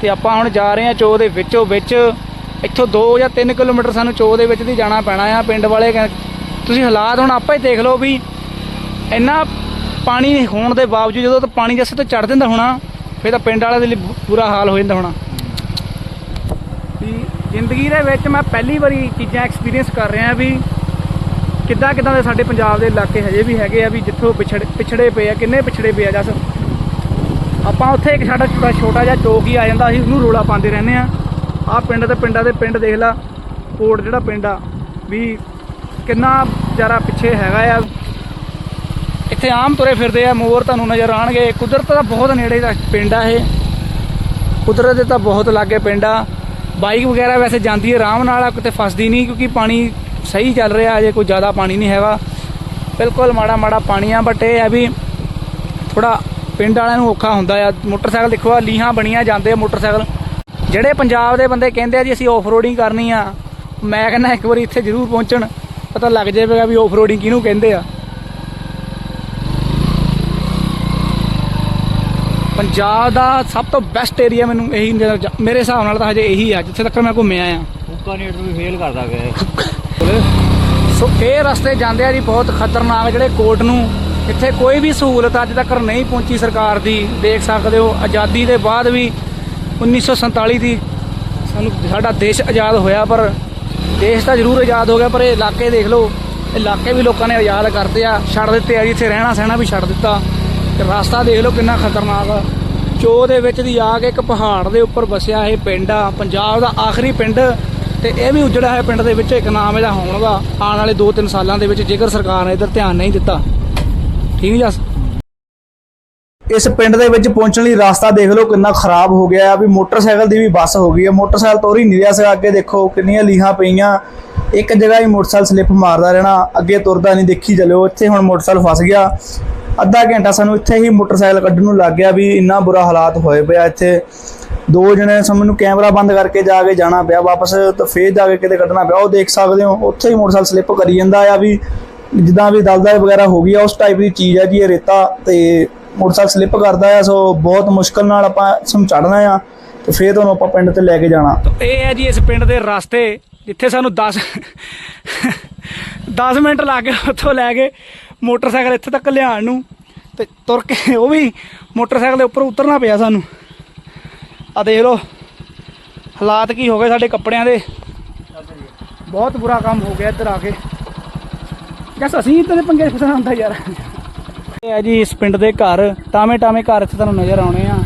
ਤੇ ਆਪਾਂ ਹੁਣ ਜਾ ਰਹੇ ਆ ਚੋ ਦੇ ਵਿੱਚੋਂ ਵਿੱਚ। ਇੱਥੋਂ 2 ਜਾਂ 3 ਕਿਲੋਮੀਟਰ ਸਾਨੂੰ ਚੋ ਦੇ ਵਿੱਚ ਦੀ ਜਾਣਾ ਪੈਣਾ ਆ ਪਿੰਡ ਵਾਲੇ ਕਹਿ- ਤੁਸੀਂ ਹਾਲਾਤ ਹੁਣ ਆਪੇ ਹੀ ਦੇਖ ਲਓ ਵੀ ਇੰਨਾ ਪਾਣੀ ਹੋਣ ਦੇ ਬਾਵਜੂਦ ਜਦੋਂ ਤਾਂ ਪਾਣੀ ਜੱਸੇ ਤੋਂ ਚੜ ਦਿੰਦਾ ਹੋਣਾ ਫਿਰ ਤਾਂ ਪਿੰਡ ਵਾਲਿਆਂ ਦੇ ਲਈ ਬੁਰਾ ਹਾਲ ਹੋ ਜਾਂਦਾ ਹੋਣਾ। ਵੀ ਜ਼ਿੰਦਗੀ ਦੇ ਵਿੱਚ ਮੈਂ ਪਹਿਲੀ ਵਾਰੀ ਚੀਜ਼ਾਂ ਐਕਸਪੀਰੀਅੰਸ ਕਰ ਰਿਹਾ ਵੀ ਕਿੱਦਾਂ ਕਿੱਦਾਂ ਦੇ ਸਾਡੇ ਪੰਜਾਬ ਦੇ ਇਲਾਕੇ ਹਜੇ ਵੀ ਹੈਗੇ ਆ ਵੀ ਜਿੱਥੋਂ ਪਿਛੜ ਪਿਛੜੇ ਪਏ ਆ, ਕਿੰਨੇ ਪਿਛੜੇ ਪਏ ਆ ਜਸ? ਆਪਾਂ ਉੱਥੇ ਇੱਕ ਸਾਡਾ ਛੋਟਾ ਛੋਟਾ ਜਿਹਾ ਚੌਕ ਹੀ ਆ ਜਾਂਦਾ, ਅਸੀਂ ਉਹਨੂੰ ਰੋਲਾ ਪਾਉਂਦੇ ਰਹਿੰਦੇ ਆ। ਆਹ ਪਿੰਡ ਤੇ ਪਿੰਡਾਂ ਦੇ ਪਿੰਡ ਦੇਖ ਲਾ, ਕੋਟ ਜਿਹੜਾ ਪਿੰਡ ਆ, ਵੀ ਕਿੰਨਾ ਵਿਚਾਰਾ ਪਿੱਛੇ ਹੈਗਾ ਆ। ਇੱਥੇ ਆਮ ਤੁਰੇ ਫਿਰਦੇ ਆ, ਮੋਰ ਤੁਹਾਨੂੰ ਨਜ਼ਰ ਆਣਗੇ ਕੁਦਰਤ ਦਾ ਬਹੁਤ ਨੇੜੇ ਦਾ ਪਿੰਡ ਆ ਇਹ। ਕੁਦਰਤ ਦੇ ਤਾਂ ਬਹੁਤ ਲਾਗੇ ਪਿੰਡ ਆ। ਬਾਈਕ ਵਗੈਰਾ ਵੈਸੇ ਜਾਂਦੀ ਹੈ ਆਰਾਮ ਨਾਲ, ਕਿਤੇ ਫਸਦੀ ਨਹੀਂ, ਕਿਉਂਕਿ ਪਾਣੀ ਸਹੀ ਚੱਲ ਰਿਹਾ ਅਜੇ ਕੋਈ ਜ਼ਿਆਦਾ ਪਾਣੀ ਨਹੀਂ ਹੈਗਾ। ਬਿਲਕੁਲ ਮਾੜਾ ਮਾੜਾ ਪਾਣੀ ਆ ਬਟ ਇਹ ਹੈ ਵੀ ਥੋੜਾ ਪਿੰਡ ਵਾਲਿਆਂ ਨੂੰ ਔਖਾ ਹੁੰਦਾ ਆ। ਮੋਟਰਸਾਈਕਲ ਦੇਖੋ ਆ ਲੀਹਾਂ ਬਣੀਆਂ ਜਾਂਦੇ ਆ ਮੋਟਰਸਾਈਕਲ। ਜਿਹੜੇ ਪੰਜਾਬ ਦੇ ਬੰਦੇ ਕਹਿੰਦੇ ਆ ਜੀ ਅਸੀਂ ਆਫ ਰੋਡਿੰਗ ਕਰਨੀ ਆ ਮੈਂ ਕਹਿੰਦਾ ਇੱਕ ਵਾਰੀ ਇੱਥੇ ਜ਼ਰੂਰ ਪਹੁੰਚਣ ਪਤਾ ਲੱਗ ਜਾਵੇਗਾ ਵੀ ਆਫ ਰੋਡਿੰਗ ਕਿਹਨੂੰ ਕਹਿੰਦੇ ਆ। ਪੰਜਾਬ ਦਾ ਸਭ ਤੋਂ ਬੈਸਟ ਏਰੀਆ ਮੈਨੂੰ ਇਹੀ ਮੇਰੇ ਹਿਸਾਬ ਨਾਲ ਤਾਂ ਹਜੇ ਇਹੀ ਆ ਜਿੱਥੇ ਤੱਕ ਮੈਂ ਘੁੰਮਿਆ ਆ। ਬੁਕਾਨੇਰ ਨੂੰ ਵੀ ਫੇਲ ਕਰਦਾ ਗਿਆ ਸੋ ਇਹ ਰਸਤੇ ਜਾਂਦੇ ਆ ਜੀ ਬਹੁਤ ਖਤਰਨਾਕ ਜਿਹੜੇ ਕੋਟ ਨੂੰ ਇੱਥੇ ਕੋਈ ਵੀ ਸਹੂਲਤ ਅੱਜ ਤੱਕ ਨਹੀਂ ਪਹੁੰਚੀ ਸਰਕਾਰ ਦੀ, ਦੇਖ ਸਕਦੇ ਹੋ, ਆਜ਼ਾਦੀ ਦੇ ਬਾਅਦ ਵੀ 1947 ਦੀ ਸਾਨੂੰ ਸਾਡਾ ਦੇਸ਼ ਆਜ਼ਾਦ ਹੋਇਆ, ਪਰ ਦੇਸ਼ ਤਾਂ ਜ਼ਰੂਰ ਆਜ਼ਾਦ ਹੋ ਗਿਆ, ਪਰ ਇਹ ਇਲਾਕੇ ਦੇਖ ਲਓ, ਇਲਾਕੇ ਵੀ ਲੋਕਾਂ ਨੇ ਆਜ਼ਾਦ ਕਰਦੇ ਆ, ਛੱਡ ਦਿੱਤੇ ਆ ਜੀ, ਇੱਥੇ ਰਹਿਣਾ ਸਹਿਣਾ ਵੀ ਛੱਡ ਦਿੱਤਾ। ਤੇ ਰਸਤਾ ਦੇਖ ਲਓ ਕਿੰਨਾ ਖਤਰਨਾਕ ਆ। ਚੋ ਦੇ ਵਿੱਚ ਦੀ ਆ ਕੇ ਇੱਕ ਪਹਾੜ ਦੇ ਉੱਪਰ ਵਸਿਆ ਇਹ ਪਿੰਡ ਆ, ਪੰਜਾਬ ਦਾ ਆਖਰੀ ਪਿੰਡ ਤੇ ਇਹ ਵੀ ਉਜੜਾ ਹੈ ਪਿੰਡ ਦੇ ਵਿੱਚ, ਇੱਕ ਨਾਮ ਇਹਦਾ ਹੋਣ ਦਾ। ਆਉਣ ਵਾਲੇ 2-3 ਸਾਲਾਂ ਦੇ ਵਿੱਚ ਜੇਕਰ ਸਰਕਾਰ ਨੇ ਇਧਰ ਧਿਆਨ ਨਹੀਂ ਦਿੱਤਾ। ਠੀਕ ਜਸ? ਇਸ ਪਿੰਡ ਦੇ ਵਿੱਚ ਪਹੁੰਚਣ ਲਈ ਰਸਤਾ ਦੇਖ ਲਓ ਕਿੰਨਾ ਖਰਾਬ ਹੋ ਗਿਆ ਆ। ਵੀ ਮੋਟਰਸਾਈਕਲ ਦੀ ਵੀ ਬੱਸ ਹੋ ਗਈ ਹੈ ਮੋਟਰਸਾਈਕਲ ਤੋਰ ਹੀ ਨਹੀਂ ਰਿਹਾ ਸੀਗਾ। ਅੱਗੇ ਦੇਖੋ ਕਿੰਨੀਆਂ ਲੀਹਾਂ ਪਈਆਂ। ਇੱਕ ਜਗ੍ਹਾ ਹੀ ਮੋਟਰਸਾਈਕਲ ਸਲਿੱਪ ਮਾਰਦਾ ਰਹਿਣਾ। ਅੱਗੇ ਤੁਰਦਾ ਨਹੀਂ, ਦੇਖੀ ਚੱਲਿਓ। ਇੱਥੇ ਹੁਣ ਮੋਟਰਸਾਈਕਲ ਫਸ ਗਿਆ। ਅੱਧਾ ਘੰਟਾ ਸਾਨੂੰ ਇੱਥੇ ਹੀ ਮੋਟਰਸਾਈਕਲ ਕੱਢਣ ਨੂੰ ਲੱਗ ਗਿਆ ਵੀ ਇੰਨਾ ਬੁਰਾ ਹਾਲਾਤ ਹੋਏ ਪਿਆ ਇੱਥੇ। ਦੋ ਜਣੇ ਸਾਨੂੰ ਕੈਮਰਾ ਬੰਦ ਕਰਕੇ ਜਾ ਕੇ ਜਾਣਾ ਪਿਆ, ਵਾਪਸ ਤਾਂ ਫੇਰ ਜਾ ਕੇ ਕਿਤੇ ਕੱਢਣਾ ਪਿਆ। ਉਹ ਦੇਖ ਸਕਦੇ ਹੋ, ਉੱਥੇ ਹੀ ਮੋਟਰਸਾਈਕਲ ਸਲਿੱਪ ਕਰੀ ਜਾਂਦਾ ਆ ਵੀ ਜਿੱਦਾਂ ਵੀ ਦਲਦਲ ਵਗੈਰਾ ਹੋ ਗਈ ਆ, ਉਸ ਟਾਈਪ ਦੀ ਚੀਜ਼ ਆ ਜੀ ਇਹ ਰੇਤਾ ਤੇ ਮੋਟਰਸਾਈਕਲ ਸਲਿੱਪ ਕਰਦਾ ਆ, ਸੋ ਬਹੁਤ ਮੁਸ਼ਕਲ ਨਾਲ ਆਪਾਂ ਸਮ ਚੜਨਾ ਆ ਤੇ ਫੇਰ ਤੁਹਾਨੂੰ ਆਪਾਂ ਪਿੰਡ ਤੇ ਲੈ ਕੇ ਜਾਣਾ। ਇਹ ਹੈ ਜੀ ਇਸ ਪਿੰਡ ਦੇ ਰਸਤੇ, ਜਿੱਥੇ ਸਾਨੂੰ 10 10 ਮਿੰਟ ਲੱਗ ਗਏ ਉੱਥੋਂ ਲੈ ਕੇ ਮੋਟਰਸਾਈਕਲ ਇੱਥੇ ਤੱਕ ਲਿਆਉਣ ਨੂੰ ਤੇ ਤੁਰ ਕੇ ਉਹ ਵੀ ਮੋਟਰਸਾਈਕਲ ਦੇ ਉੱਪਰ ਉਤਰਨਾ ਪਿਆ ਸਾਨੂੰ। ਆ ਦੇਖ ਲਓ। ਹਾਲਾਤ ਕੀ ਹੋ ਗਏ ਸਾਡੇ ਕੱਪੜਿਆਂ ਦੇ। ਬਹੁਤ ਬੁਰਾ ਕੰਮ ਹੋ ਗਿਆ ਇੱਧਰ ਆ ਕੇ। ਜਸ ਅਸੀਂ ਇਤਨੇ ਪੰਗੇ ਫਸਣਾ ਹੁੰਦਾ ਯਾਰ? ਇਹ ਹੈ ਜੀ, ਇਸ ਪਿੰਡ ਦੇ ਘਰ। ਟਾਵੇਂ ਟਾਵੇਂ ਘਰ ਇੱਥੇ ਤੁਹਾਨੂੰ ਨਜ਼ਰ ਆਉਣੇ ਆ।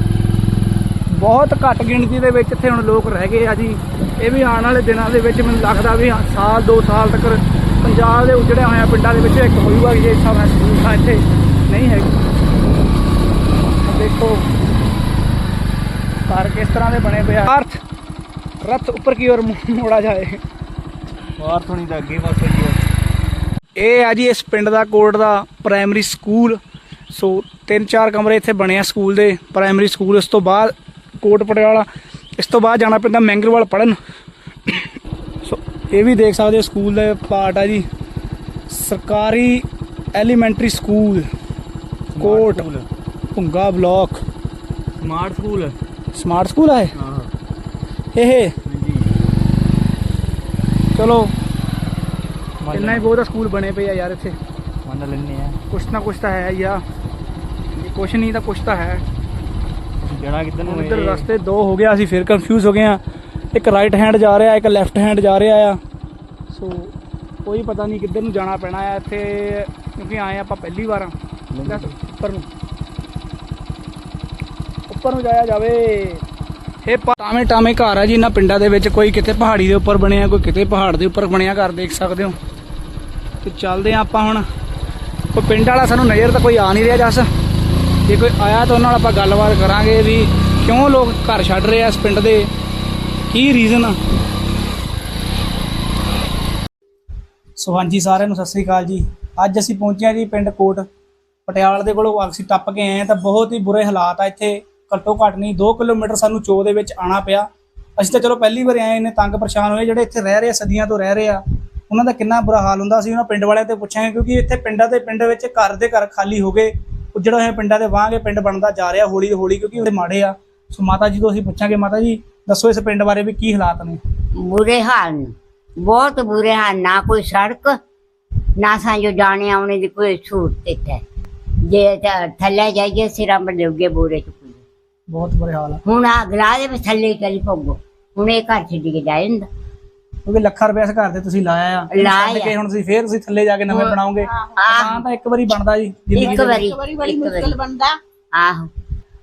ਬਹੁਤ ਘੱਟ ਗਿਣਤੀ ਦੇ ਵਿੱਚ ਇੱਥੇ ਹੁਣ ਲੋਕ ਰਹਿ ਗਏ ਆ ਜੀ। ਇਹ ਵੀ ਆਉਣ ਵਾਲੇ ਦਿਨਾਂ ਦੇ ਵਿੱਚ ਮੈਨੂੰ ਲੱਗਦਾ ਵੀ ਸਾਲ, ਦੋ ਸਾਲ ਤੱਕ ਪੰਜਾਬ ਦੇ ਉਜੜਿਆ ਹੋਇਆ ਪਿੰਡਾਂ ਦੇ ਵਿੱਚ ਇੱਕ ਹੋਊਗਾ ਕਿ ਜੇ ਇਸ ਹਿਸਾਬ ਨਾਲ ਸਕੂਲ ਇੱਥੇ। ਨਹੀਂ ਹੈਗੀ। ਦੇਖੋ। ਘਰ ਕਿਸ ਤਰ੍ਹਾਂ ਦੇ ਬਣੇ ਪਏ ਆ? ਅਰਥ ਰੱਥ ਉੱਪਰ ਕੀ ਔਰ ਮੋੜਾ ਜਾਏ? ਬਾਹਰ ਥੋਣੀ ਦਾ ਅੱਗੇ ਪਾਸੇ ਇਹ ਆ ਜੀ ਇਸ ਪਿੰਡ ਦਾ ਕੋਟ ਦਾ ਪ੍ਰਾਇਮਰੀ ਸਕੂਲ ਸੋ ਤਿੰਨ ਚਾਰ ਕਮਰੇ ਇੱਥੇ ਬਣੇ ਆ ਸਕੂਲ ਦੇ ਪ੍ਰਾਇਮਰੀ ਸਕੂਲ ਇਸ ਤੋਂ ਬਾਅਦ ਕੋਟ ਪਟਿਆਲਾ ਇਸ ਤੋਂ ਬਾਅਦ ਜਾਣਾ ਪੈਂਦਾ ਮੈਂਗਰਵਾਲ ਪੜਨ ਸੋ ਇਹ ਵੀ ਦੇਖ ਸਕਦੇ ਹੋ ਸਕੂਲ ਦੇ ਪਾਰਟ ਆ ਜੀ। ਸਰਕਾਰੀ elementary school Kot Bhunga block. Smart school smart school ਹਾਂ ਇਹ? ਹਾਂਜੀ। ਚਲੋ। ਇੰਨਾ ਹੀ ਬਹੁਤ ਸਕੂਲ ਬਣੇ ਪਏ ਆ ਯਾਰ ਇੱਥੇ। ਮੰਨ ਲੈਣੇ ਆ। ਕੁਛ ਨਾ ਕੁਛ ਤਾਂ ਹੈ ਯਾ ਕੁਛ ਨਹੀਂ ਤਾਂ ਕੁਛ ਤਾਂ ਹੈ। ਜਣਾ ਕਿੱਧਰ ਨੂੰ ਇੱਧਰ ਇਹ? ਰਸਤੇ ਦੋ ਹੋ ਗਿਆ ਅਸੀਂ ਫਿਰ ਕੰਫਿਊਜ਼ ਹੋ ਗਏ ਆ। ਇੱਕ ਰਾਈਟ ਹੈਂਡ ਜਾ ਰਿਹਾ ਇੱਕ ਲੈਫਟ ਹੈਂਡ ਜਾ ਰਿਹਾ ਆ। ਸੋ ਕੋਈ ਪਤਾ ਨਹੀਂ ਕਿੱਧਰ ਨੂੰ ਜਾਣਾ ਪੈਣਾ ਆ ਇੱਥੇ ਕਿਉਂਕਿ ਆਏ ਆਪਾਂ ਪਹਿਲੀ ਵਾਰ ਆ। ਦੱਸ ਉੱਪਰ ਨੂੰ ਜਾਇਆ ਜਾਵੇ। ਇਹ ਪ- ਟਾਵੇਂ ਟਾਵੇਂ ਘਰ ਆ ਜੀ, ਇਹਨਾਂ ਪਿੰਡਾਂ ਦੇ ਵਿੱਚ ਕੋਈ ਕਿਤੇ ਪਹਾੜੀ ਦੇ ਉੱਪਰ ਬਣਿਆ, ਕੋਈ ਕਿਤੇ ਪਹਾੜ ਦੇ ਉੱਪਰ ਬਣਿਆ ਘਰ, ਦੇਖ ਸਕਦੇ ਹੋ। ਤੇ ਚੱਲਦੇ ਆ ਆਪਾਂ ਹੁਣ। ਕੋਈ ਪਿੰਡ ਵਾਲਾ ਸਾਨੂੰ ਨਜ਼ਰ ਤਾਂ ਕੋਈ ਆ ਨਹੀਂ ਰਿਹਾ ਜਸ। ਜੇ ਕੋਈ ਆਇਆ ਤਾਂ ਉਹਨਾਂ ਨਾਲ ਆਪਾਂ ਗੱਲਬਾਤ ਕਰਾਂਗੇ ਵੀ ਕਿਉਂ ਲੋਕ ਘਰ ਛੱਡ ਰਹੇ ਆ ਇਸ ਪਿੰਡ ਦੇ? ਕੀ ਰੀਜ਼ਨ ਆ? ਸੋ ਹਾਂਜੀ, ਸਾਰਿਆਂ ਨੂੰ ਸਤਿ ਸ੍ਰੀ ਅਕਾਲ ਜੀ। ਅੱਜ ਅਸੀਂ ਪਹੁੰਚੇ ਹਾਂ ਜੀ ਪਿੰਡ ਕੋਟ। ਪਟਿਆਲਾ ਦੇ ਕੋਲੋਂ ਅਸੀਂ ਟੱਪ ਕੇ ਆਏ ਹਾਂ ਤਾਂ ਬਹੁਤ ਹੀ ਬੁਰੇ ਹਾਲਾਤ ਆ ਇੱਥੇ। ਘੱਟੋ ਘੱਟ ਨਹੀਂ 2 ਕਿਲੋਮੀਟਰ ਸਾਨੂੰ ਚੋ ਦੇ ਵਿੱਚ ਆਣਾ ਪਿਆ। ਅਸੀਂ ਤਾਂ ਚਲੋ ਪਹਿਲੀ ਵਾਰ ਆਏ ਨੇ ਤੰਗ ਪਰੇਸ਼ਾਨ ਹੋਏ, ਜਿਹੜੇ ਇੱਥੇ ਰਹਿ ਰਹੇ ਸਦੀਆਂ ਤੋਂ ਰਹਿ ਰਹੇ ਆ, ਉਹਨਾਂ ਦਾ ਕਿੰਨਾ ਬੁਰਾ ਹਾਲ ਹੁੰਦਾ ਸੀ, ਉਹਨਾਂ ਪਿੰਡ ਵਾਲਿਆਂ ਤੇ ਪੁੱਛਾਂਗੇ, ਕਿਉਂਕਿ ਇੱਥੇ ਪਿੰਡਾਂ ਦੇ ਪਿੰਡ ਵਿੱਚ ਘਰ ਦੇ ਘਰ ਖਾਲੀ ਹੋ ਗਏ ਉੱਜੜ ਹੋਏ ਪਿੰਡਾਂ ਦੇ ਵਾਂਗੇ ਪਿੰਡ ਬਣਦਾ ਜਾ ਰਿਹਾ ਹੌਲੀ ਹੌਲੀ, ਕਿਉਂਕਿ ਉਹਦੇ ਮਾੜੇ ਆ। ਸੋ ਮਾਤਾ ਜੀ ਤੋਂ ਅਸੀਂ ਪੁੱਛਾਂਗੇ ਮਾਤਾ ਜੀ ਦੱਸੋ ਇਸ ਪਿੰਡ ਬਾਰੇ ਵੀ ਕੀ ਹਾਲਾਤ ਨੇ? ਬੁਰੇ ਹਾਲ ਨੇ, ਬਹੁਤ ਬੁਰੇ ਹਾਲ, ਨਾ ਕੋਈ ਸੜਕ, ਨਾ ਸਾਂਜੋ ਜਾਣੇ ਆਉਣੇ ਦੀ ਕੋਈ ਸਹੂਲਤ ਇੱਥੇ। ਜੇ ਥੱਲੇ ਜਾਈਏ, ਸਿਰਾਂ ਪਰ ਬੁਰੇ ਚੁੱਕੇ ਬਹੁਤ ਬੁਰੇ ਹਾਲ ਆ। ਹੁਣ ਆ ਗਲਾ ਦੇ ਵਿੱਚ ਥੱਲੇ ਚੱਲ ਪਊਗਾ ਹੁਣ ਇਹ ਘਰ ਛੱਡ ਕੇ ਜਾਏ ਹੁੰਦਾ। ਕਿਉਂਕਿ ਲੱਖਾਂ ਰੁਪਏ ਇਸ ਘਰ ਤੇ ਤੁਸੀਂ ਲਾਇਆ ਆ। ਲਾਇਆ। ਛੱਡ ਕੇ ਹੁਣ ਤੁਸੀਂ ਫੇਰ ਤੁਸੀਂ ਥੱਲੇ ਜਾ ਕੇ ਨਵੇਂ ਬਣਾਓਗੇ। ਆਹ ਤਾਂ ਤਾਂ ਇੱਕ ਵਾਰੀ ਬਣਦਾ ਜੀ ਜ਼ਿੰਦਗੀ ਇੱਕ ਦੇ ਵਾਰੀ ਇੱਕ ਮੁਸ਼ਕਲ ਵਾਰੀ। ਬਣਦਾ। ਆਹੋ।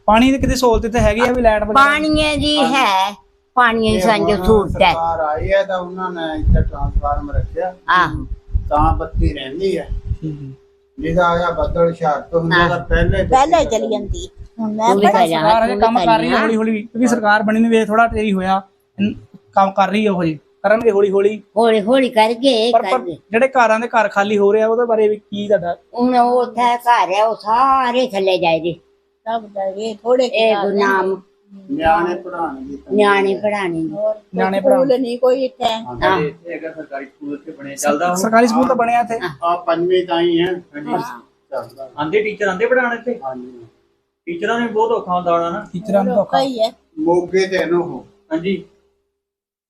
ਪਾਣੀ ਦੀ ਕਿਤੇ ਸਹੂਲਤ ਇੱਥੇ ਹੈਗੀ ਆ ਵੀ ਲਾਈਟ ਵਗੈਰਾ? ਪਾਣੀਏ ਜੀ ਹੈ। ਪਾਣੀਏ ਸਾਂਜੋ ਸਹੂਲਤ ਹੈ। ਸਰਕਾਰ ਆਈ ਹੈ ਤਾਂ ਉਹਨਾਂ ਨੇ ਇੱਥੇ ਟਰਾਂਸਫਾਰਮ ਰੱਖਿਆ। ਆਹੋ। ਤਾਂ ਬੱਤੀ ਰਹਿੰਦੀ ਹੈ। ਠੀਕ ਹੈ। ਜਿਹਦਾ ਆਇਆ ਬੱਦਲ ਸ਼ਾਰਤ ਹੁੰਦਾ ਤਾਂ ਪਹਿਲੇ ਪਹਿਲਾਂ ਚਲੀ ਜਾਂਦੀ। ਹੁਣ ਮੈਂ ਬੜਾ ਸਰਕਾਰ ਅਜੇ ਕੰਮ ਕਰ ਰਹੀ ਹੈ। ਹੌਲੀ ਹੌਲੀ ਕਿਉਂਕਿ ਸਰਕਾਰ ਬਣੀ ਨੂੰ ਵੇ ਥੋੜਾ ਤੇਰੀ ਹੋਇਆ। ਇਨ- ਕੰਮ ਕਰ ਰਹੀ ਹੈ ਉਹ ਜੀ। ਕਰਨਗੇ ਹੌਲੀ ਹੌਲੀ ਹੌਲੀ ਹੌਲੀ ਕਰਕੇ ਪਰ ਪਰ ਕਰਕੇ ਜਿਹੜੇ ਘਰਾਂ ਦੇ ਘਰ ਖਾਲੀ ਹੋ ਰਹੇ ਆ ਉਹਦੇ ਬਾਰੇ ਵੀ ਕੀ ਤੁਹਾਡਾ? ਹੁਣ ਉਹ ਉੱਥੇ ਘਰ ਹੈ ਉਹ ਸਾਰੇ ਥੱਲੇ ਜਾਏ ਦੇ ਸਭ ਦਾ ਇਹ ਥੋੜੇ ਇਹ ਗੁਨਾਮ ਨਿਆਣੇ ਪੜਾਉਣਗੇ ਨਿਆਣੇ ਪੜਾਣੇ ਨਿਆਣੇ ਸਕੂਲ ਨਹੀਂ ਕੋਈ ਇੱਥੇ? ਹਾਂ। ਇਹ ਅਗਰ ਸਰਕਾਰੀ ਸਕੂਲ ਤੇ ਬਣਿਆ ਚੱਲਦਾ ਹੁਣ ਸਰਕਾਰੀ ਸਕੂਲ ਤਾਂ ਬਣਿਆ ਇੱਥੇ। ਆ ਪੰਜਵੀਂ ਤਾਈਂ ਹੈ। ਚੱਲਦਾ। ਆਂਦੇ ਟੀਚਰ ਆਂਦੇ ਪੜਾਉਣ ਇੱਥੇ? ਹਾਂਜੀ। ਟੀਚਰਾਂ ਨੇ ਬਹੁਤ ਔਖਾ ਹੁੰਦਾ ਹੋਣਾ ਨਾ। ਟੀਚਰਾਂ ਨੂੰ ਧੋਖਾ ਕਈ ਹੈ ਮੋਗੇ ਤੇ ਇਹਨੂੰ ਹੋ। ਹਾਂਜੀ।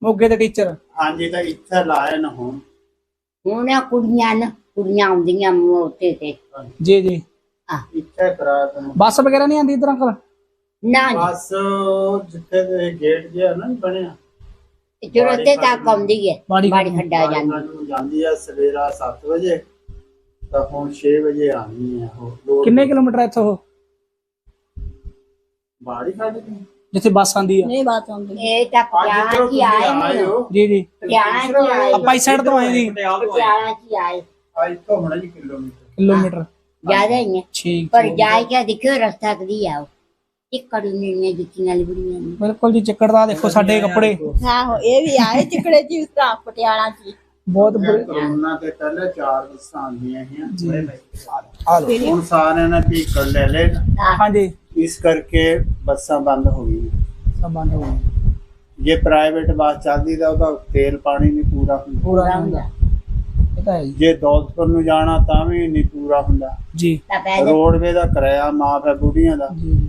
ਮੋਗੇ ਦੇ ਟੀਚਰ। ਹਾਂਜੀ ਤਾਂ ਇੱਥੇ ਲਾਏ ਨਾ ਹੁਣ। ਹੁਣ ਇਹ ਕੁੜੀਆਂ ਨਾ ਕੁੜੀਆਂ ਆਉਂਦੀਆਂ ਮੋਤੇ ਤੇ। ਜੀ ਜੀ। ਇੱਥੇ ਕਰਾ ਬੱਸ ਵਗੈਰਾ ਨਹੀਂ ਆਂਦੀ ਇਧਰ ਅੰਕਲ? ਨਾ ਬਸ ਜਿੱਥੇ ਦੇ ਗੇਟ ਜਿਹਾ ਨਾ ਨੀ ਬਣਿਆ। ਜਦੋਂ ਤੇ ਤੱਕ ਆਉਂਦੀ ਹੈ ਬਾੜੀ ਬਾੜੀ ਖੱਡਾ ਜਾਂਦੀ। ਨੂੰ ਜਾਂਦੀ ਆ ਸਵੇਰਾ 7 ਵਜੇ ਤਾਂ ਹੁਣ 6 ਵਜੇ ਆਣੀ ਹੈ ਉਹ। ਦੋ- ਕਿੰਨੇ ਕਿਲੋਮੀਟਰ ਹੈ ਇੱਥੋਂ ਉਹ? ਬਾੜੀ ਕੱਢ ਦੀ ਜਿੱਥੇ ਬੱਸ ਆਂਦੀ ਆ। ਨਹੀਂ ਬਾਤ ਆਉਂਦੀ ਇਹ ਤਾਂ ਅੱਜ ਪਟਿਆਲਾ ਚ ਹੀ ਤੁਸੀਂ ਆਏ ਆਏ ਨੇ ਹੋ। ਜੀ ਜੀ। ਪਟਿਆਲਾ ਹੀ ਆਏ ਆਪਾਂ ਇਸ ਸਾਈਡ ਤੋਂ ਆਏ ਜੀ। ਪਟਿਆਲਾ ਤੋਂ ਆਏ। ਪਟਿਆਲਾ ਹੀ ਆਏ। ਆ ਇੱਥੋਂ ਹੋਣਾ ਜੀ ਕਿਲੋਮੀਟਰ। ਕਿਲੋਮੀਟਰ। ਜ਼ਿਆਦਾ ਹੀ ਹੈ। ਠੀਕ ਪਰ ਜਾਇ ਕੇ ਦੇਖਿਓ ਰਸਤਾ ਕਦੀ ਆਓ। ਇੱਕ ਕੜੀ ਨੇ ਜੁੱਤੀਆਂ ਲਿਬੜੀਆਂ ਨੇ ਬਿਲਕੁਲ ਜੀ ਚੱਕੜ ਦਾ ਦੇਖੋ ਸਾਡੇ ਕੱਪੜੇ। ਆਹੋ ਇਹ ਵੀ ਆਏ ਚਿਕੜੇ ਚ ਉਸ ਤਰ੍ਹਾਂ ਪਟਿਆਲਾ ਚ ਬਹੁਤ ਕਰੋਨਾ ਤੇ ਪਹਿਲੇ ਚਾਰ ਬੱਸਾਂ ਆਉਂਦੀਆਂ ਸੀ ਜੀ। ਆ ਲੋ ਹੁਣ ਸਾਰਿਆਂ ਨੇ ਵਹੀਕਲ ਲੈ ਲਏ। ਹਾਂਜੀ। ਇਸ ਕਰਕੇ ਬੱਸਾਂ ਬੰਦ ਹੋ ਗਈਆਂ। ਸਭ ਬੰਦ ਹੋ ਗਿਆ ਜੇ ਪ੍ਰਾਈਵੇਟ ਬੱਸ ਚੱਲਦੀ ਤਾਂ ਉਹਦਾ ਤੇਲ ਪਾਣੀ ਨਹੀਂ ਪੂਰਾ ਹੁੰਦਾ। ਪੂਰਾ ਹੁੰਦਾ। ਜੀ। ਜੇ ਦੌਲਤਪੁਰ ਨੂੰ ਜਾਣਾ ਤਾਂ ਵੀ ਨਹੀਂ ਪੂਰਾ ਹੁੰਦਾ। ਜੀ। ਰੋਡਵੇ ਦਾ ਕਿਰਾਇਆ ਮਾਫ ਹੈ ਬੁੜੀਆਂ ਦਾ। ਜੀ।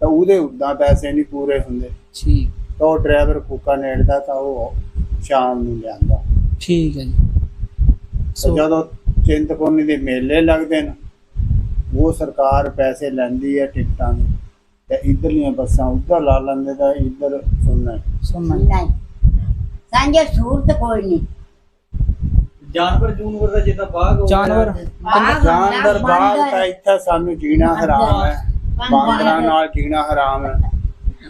ਤਾਂ ਉਹਦੇ ਉਦਾਂ ਪੈਸੇ ਨਹੀਂ ਪੂਰੇ ਹੁੰਦੇ। ਠੀਕ। ਤਾਂ ਉਹ ਡਰਾਈਵਰ ਕੁੱਕਾ ਨੇੜਦਾ ਤਾਂ ਉਹ ਸ਼ਾਮ ਨੂੰ ਜਾਂਦਾ ਠੀਕ ਹੈ ਜੀ। ਸੋ ਜਦੋਂ ਚਿੰਤਪੁਰਨੀ ਦੇ ਮੇਲੇ ਲੱਗਦੇ ਨੇ ਉਹ ਸਰਕਾਰ ਪੈਸੇ ਲੈਂਦੀ ਹੈ ਟਿਕਟਾਂ ਦੇ ਤੇ ਇਧਰਲੀਆਂ ਬੱਸਾਂ ਉੱਧਰ ਲਾ ਲੈਂਦੇ ਤਾਂ ਇੱਧਰ ਸੁਣਨਾ ਸੁਣਨਾ ਨਹੀਂ ਸਾਂਝੇ ਸੂਰਤ ਕੋਈ ਨਹੀਂ। ਜਾਨਵਰ ਜੂਨਵਰ ਦਾ ਜਿੱਦਾਂ ਬਾਗ। ਜਾਨਵਰ। ਜਾਨਵਰ ਬਾਗ। ਤਾਂ ਇੱਥੇ ਸਾਨੂੰ ਜੀਣਾ ਹਰਾਮ ਹੈ। ਬਾਂਦਰਾਂ ਨਾਲ ਜੀਣਾ ਹਰਾਮ ਹੈ।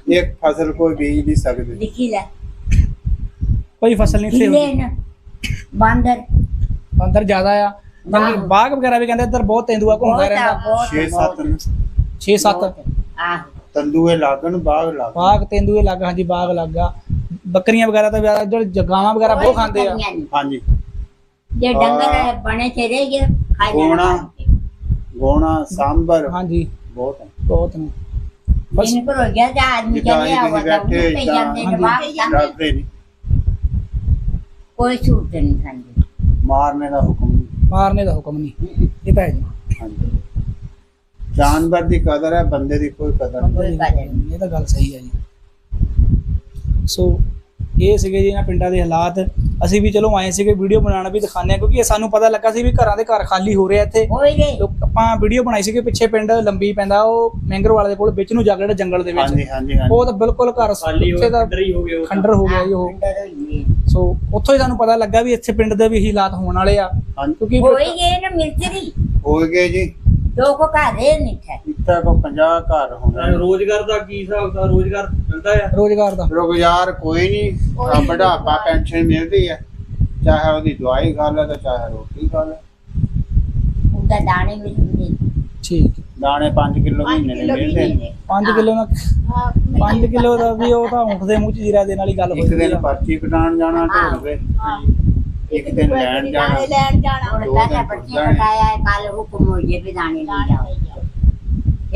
ਇੱਕ ਫਸਲ ਕੋਈ ਬੀਜ ਨਹੀਂ ਸਕਦੇ। ਲਿਖੀ ਲੈ। ਕੋਈ ਫਸਲ ਨਹੀਂ ਇੱਥੇ ਹਿੱਲੇ ਹੁੰਦੀ ਨਾ ਬਾਂਦਰ। ਅੰਦਰ ਜ਼ਿਆਦਾ ਆ। ਬਾਕੀ ਬਾਗ ਵਗੈਰਾ ਵੀ ਕਹਿੰਦੇ ਇੱਧਰ ਬਹੁਤ ਤੇਂਦੂਆ ਘੁੰਮਦਾ ਬਹੁਤ ਆ, ਰਹਿੰਦਾ। ਬਹੁਤ, 6-7 6 7 ਆਹੋ। ਤੰਦੂਏ ਲਾਗਣ ਬਾਗ ਲਾਗਣ। ਬਾਗ ਤੇਂਦੂਏ ਲੱਗ ਹਾਂਜੀ ਬਾਗ ਲੱਗਾ ਬੱਕਰੀਆਂ ਵਗੈਰਾ ਤਾਂ ਜ਼ਿਆਦਾ ਜਿਹੜੇ ਜਗਾਵਾਂ ਵਗੈਰਾ ਬਹੁਤ ਖਾਂਦੇ ਆ। ਹਾਂਜੀ। ਜੇ ਡੰਗਰ ਬਣੇ ਰਹਿ ਗਏ ਖਾ ਗੋਣਾ। ਗੋਣਾ ਸਾਂਬਰ। ਹਾਂਜੀ। ਬਹੁਤ ਹੈ ਬਹੁਤ ਨੇ। ਬਸ ਪਰ ਹੋ ਗਿਆ ਤਾਂ ਆਦਮੀ ਜਿੱਦਾਂ ਚੱਲਿਆ ਅਸੀਂ ਤਾਂ ਬੈਠੇ ਉੱਤੇ ਏਦਾਂ ਜਾਂਦੇ ਨੇ ਹਾਂਜੀ। ਬਾਹਰ ਡਰਦੇ ਨਹੀਂ ਕੋਈ ਸੂਰਤ ਨਹੀਂ ਸਾਂਝੀ ਮਾਰਨੇ ਦਾ ਹੁਕਮ ਨਹੀਂ। ਮਾਰਨੇ ਦਾ ਹੁਕਮ ਨਹੀਂ। ਇਹ ਤਾਂ ਹੈ ਜੀ। ਹਾਂਜੀ। ਜਾਨਵਰ ਦੀ ਕਦਰ ਹੈ ਬੰਦੇ ਦੀ ਕੋਈ ਕਦਰ ਨਹੀਂ। ਕੋਈ ਕਦਰ ਨਹੀਂ। ਇਹ ਤਾਂ ਗੱਲ ਸਹੀ ਹੈ ਜੀ। ਸੋ ਇਹ ਸੀਗੇ ਜੀ ਇਹਨਾਂ ਪਿੰਡਾਂ ਦੇ ਹਾਲਾਤ। ਅਸੀਂ ਵੀ ਚਲੋ ਆਏ ਸੀਗੇ ਵੀਡੀਓ ਬਣਾਉਣਾ ਵੀ ਦਿਖਾਉਂਦੇ ਆ ਕਿਉਂਕਿ ਇਹ ਸਾਨੂੰ ਪਤਾ ਲੱਗਾ ਸੀ ਵੀ ਘਰਾਂ ਦੇ ਘਰ ਖਾਲੀ ਹੋ ਰਹੇ ਆ ਇੱਥੇ ਲੋਕ ਆਪਾਂ ਵੀਡੀਓ ਬਣਾਈ ਸੀਗੀ ਪਿੱਛੇ ਪਿੰਡ ਲੰਬੀ ਪੈਂਦਾ ਉਹ ਮੈਂਗਰ ਵਾਲੇ ਦੇ ਕੋਲ ਵਿੱਚ ਨੂੰ ਜਾ ਕੇ ਜਿਹੜਾ ਜੰਗਲ ਦੇ ਵਿੱਚ। ਹਾਂਜੀ ਹਾਂਜੀ ਹਾਂਜੀ। ਉਹ ਤਾਂ ਬਿਲਕੁਲ ਘਰ ਖਾਲੀ ਹੋ ਉੱਥੇ ਦਾ ਖੰਡਰ ਹੀ ਹੋ ਗਿਆ। ਖੰਡਰ ਹੋ ਗਿਆ ਜੀ ਉਹ। ਸੋ ਉੱਥੋਂ ਹੀ ਸਾਨੂੰ ਪਤਾ ਲੱਗਾ ਵੀ ਇੱਥੇ ਪਿੰਡ ਦੇ ਵੀ ਇਹੀ ਹਾਲਾਤ ਹੋਣ ਵਾਲੇ ਆ। ਹਾਂਜੀ। ਕਿਉਂਕਿ ਹੋਈ ਗਏ ਨਾ ਮਿਲਤਰੀ ਹੋ ਗਏ ਜੀ। ਦੋ ਕੋ ਘਰ ਨਹੀਂ ਥੇ ਇੱਥੇ ਕੋ 50 ਘਰ ਹੋਣੇ ਰੋਜ਼ਗਾਰ ਦਾ ਕੀ ਹਿਸਾਬ ਦਾ ਰੋਜ਼ਗਾਰ ਮਿਲਦਾ ਆ? ਰੋਜ਼ਗਾਰ ਦਾ। ਰੁਜ਼ਗਾਰ ਕੋਈ ਨਹੀਂ ਆ ਬੁਢਾਪਾ ਪੈਨਸ਼ਨ ਮਿਲਦੀ ਹੈ ਚਾਹੇ ਉਹਦੀ ਦਵਾਈ ਖਾ ਲੈ ਤੇ ਚਾਹੇ ਰੋਟੀ ਖਾ ਲੈ। ਉਹਦਾ ਦਾਣੇ ਮਿਲਦੇ ਠੀਕ। ਦਾਣੇ 5 ਕਿਲੋ ਮਹੀਨੇ ਦੇ ਮਿਲਦੇ ਨੇ। 5 ਕਿਲੋ ਨਾਲ 5 ਕਿਲੋ ਦਾ ਵੀ ਉਹ ਤਾਂ ਉਂਠ ਦੇ ਮੂੰਹ ਚ ਜੀਰਾ ਦੇ ਨਾਲ ਹੀ ਗੱਲ ਇੱਕ ਹੋਈ ਦਿਨ ਪਰਚੀ ਕਟਾਣ ਜਾਣਾ ਢੋਲਵੇ ਇੱਕ ਦਿਨ ਲੈਣ ਜਾਣਾ। ਦਾਣੇ ਲੈਣ ਜਾਣਾ। ਹੁਣ ਦੋ ਪਹਿਲਾਂ ਦਿਨ ਬੱਚੀਆਂ ਪੁੱਛਦਾ ਬਤਾਇਆ ਹੈ ਕੱਲ ਹੁਕਮ ਹੋ ਜੇ ਵੀ ਦਾਣੇ ਲੈ ਜਾਓ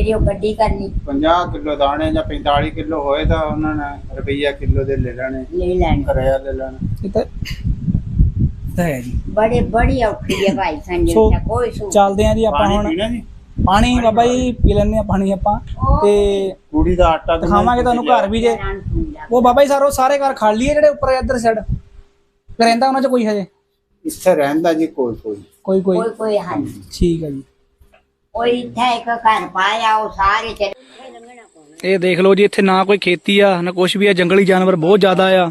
ਜਿਹੜੀ ਉਹ ਗੱਡੀ ਕਰਨੀ। 50 ਕਿਲੋ ਦਾਣੇ ਜਾਂ 45 ਕਿਲੋ ਹੋਏ ਤਾਂ ਉਹਨਾਂ ਨੇ ਰੁਪਈਆ ਕਿਲੋ ਦੇ ਲੈ ਲੈਣੇ ਲੈ ਲੈਣ। ਕਰਿਆ ਲੈ ਲੈਣਾ। ਇਹ ਤਾਂ ਇਹ ਤਾਂ ਹੈ ਜੀ। ਬੜੇ ਬੜੀ ਔਖੀ ਹੈ ਭਾਈ ਸੰਜੇ ਸੋ, ਕੋਈ ਸੂ ਚੱਲਦੇ ਆਂ ਜੀ ਆਪਾਂ ਪਾਣੀ ਹੁਣ। ਪੀਣਾ ਜੀ? ਪਾਣੀ ਬਾਬਾ ਜੀ ਪੀ ਲੈਂਦੇ ਆ ਪਾਣੀ ਆਪਾਂ। ਤੇ ਕੁੜੀ ਦਾ ਆਟਾ ਗੁੰਨੋ, ਦਿਖਾਵਾਂਗੇ ਤੁਹਾਨੂੰ ਘਰ ਵੀ ਜੇ। ਹੈਰਾਨ ਉਹ ਬਾਬਾ ਜੀ ਸਾਰੋ ਸਾਰੇ ਘਰ ਖਾਲੀ ਹੈ ਜਿਹੜੇ ਉੱਪਰ ਇੱਧਰ ਸਾਈਡ ਰਹਿੰਦਾ ਉਹਨਾਂ ਚ ਕੋਈ ਹਜੇ? ਇੱਥੇ ਰਹਿੰਦਾ ਜੀ ਕੋਈ ਕੋਈ। ਕੋਈ ਕੋਈ। ਕੋਈ ਕੋਈ ਹਾਂ ਠੀਕ ਹੈ ਜੀ। ਕੋਈ ਇੱਥੇ ਇੱਕ ਘਰ ਪਾਇਆ ਉਹ ਸਾਰੇ ਚਲੇ ਇਹ ਦੇਖ ਲਓ ਜੀ ਇੱਥੇ ਨਾ ਕੋਈ ਖੇਤੀ ਆ ਨਾ ਕੁਛ ਵੀ ਆ ਜੰਗਲੀ ਜਾਨਵਰ ਬਹੁਤ ਜ਼ਿਆਦਾ ਆ।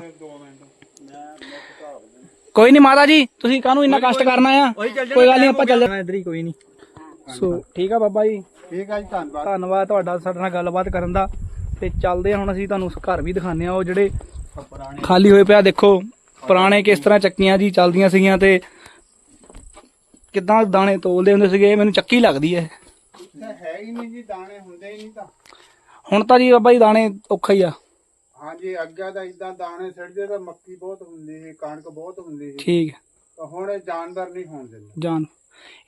ਕੋਈ ਨਹੀਂ ਮਾਤਾ ਜੀ ਤੁਸੀਂ ਕਾਹਨੂੰ ਇੰਨਾ ਕਸ਼ਟ ਕਰਨਾ ਆ? ਕੋਈ ਗੱਲ ਨਹੀਂ ਆਪਾਂ ਚੱਲ ਜਾਣਾ ਇੱਧਰ ਹੀ ਕੋਈ ਨਹੀਂ ਸੋ ਠੀਕ ਆ ਬਾਬਾ ਜੀ। ਠੀਕ ਹੈ ਜੀ ਧੰਨਵਾਦ। ਧੰਨਵਾਦ ਤੁਹਾਡਾ ਸਾਡੇ ਨਾਲ ਗੱਲਬਾਤ ਕਰਨ ਦਾ। ਤੇ ਚੱਲਦੇ ਆ ਹੁਣ ਅਸੀਂ ਤੁਹਾਨੂੰ ਘਰ ਵੀ ਦਿਖਾਉਂਦੇ ਆ। ਉਹ ਜਿਹੜੇ ਖਾਲੀ ਹੋਏ ਪਿਆ ਦੇਖੋ ਪੁਰਾਣੇ ਕਿਸ ਤਰ੍ਹਾਂ ਚੱਕੀਆਂ ਜੀ ਚੱਲਦੀਆਂ ਸੀਗੀਆਂ ਤੇ ਕਿਦਾਂ ਦਾਣੇ ਤੋਲਦੇ ਹੁੰਦੇ ਸੀਗੇ ਮੈਨੂੰ ਚੱਕੀ ਲੱਗਦੀ ਹੈ ਤਾਂ ਹੈ ਹੀ ਨਹੀਂ ਜੀ ਦਾਣੇ ਹੁੰਦੇ ਹੀ ਨਹੀਂ ਤਾਂ। ਹੁਣ ਤਾਂ ਜੀ ਬਾਬਾ ਜੀ ਦਾਣੇ ਔਖਾ ਹੀ ਆ। ਹਾਂਜੀ ਅੱਗੇ ਤਾਂ ਇਦਾਂ ਦਾਣੇ ਸੜਦੇ ਤਾਂ ਮੱਕੀ ਬਹੁਤ ਹੁੰਦੀ ਸੀ ਕਣਕ ਬਹੁਤ ਹੁੰਦੀ ਸੀ। ਠੀਕ ਹੈ, ਤਾਂ ਹੁਣ ਇਹ ਜਾਨਵਰ ਨਹੀਂ ਹੋਣ ਦਿੰਦੇ। ਜਾਨ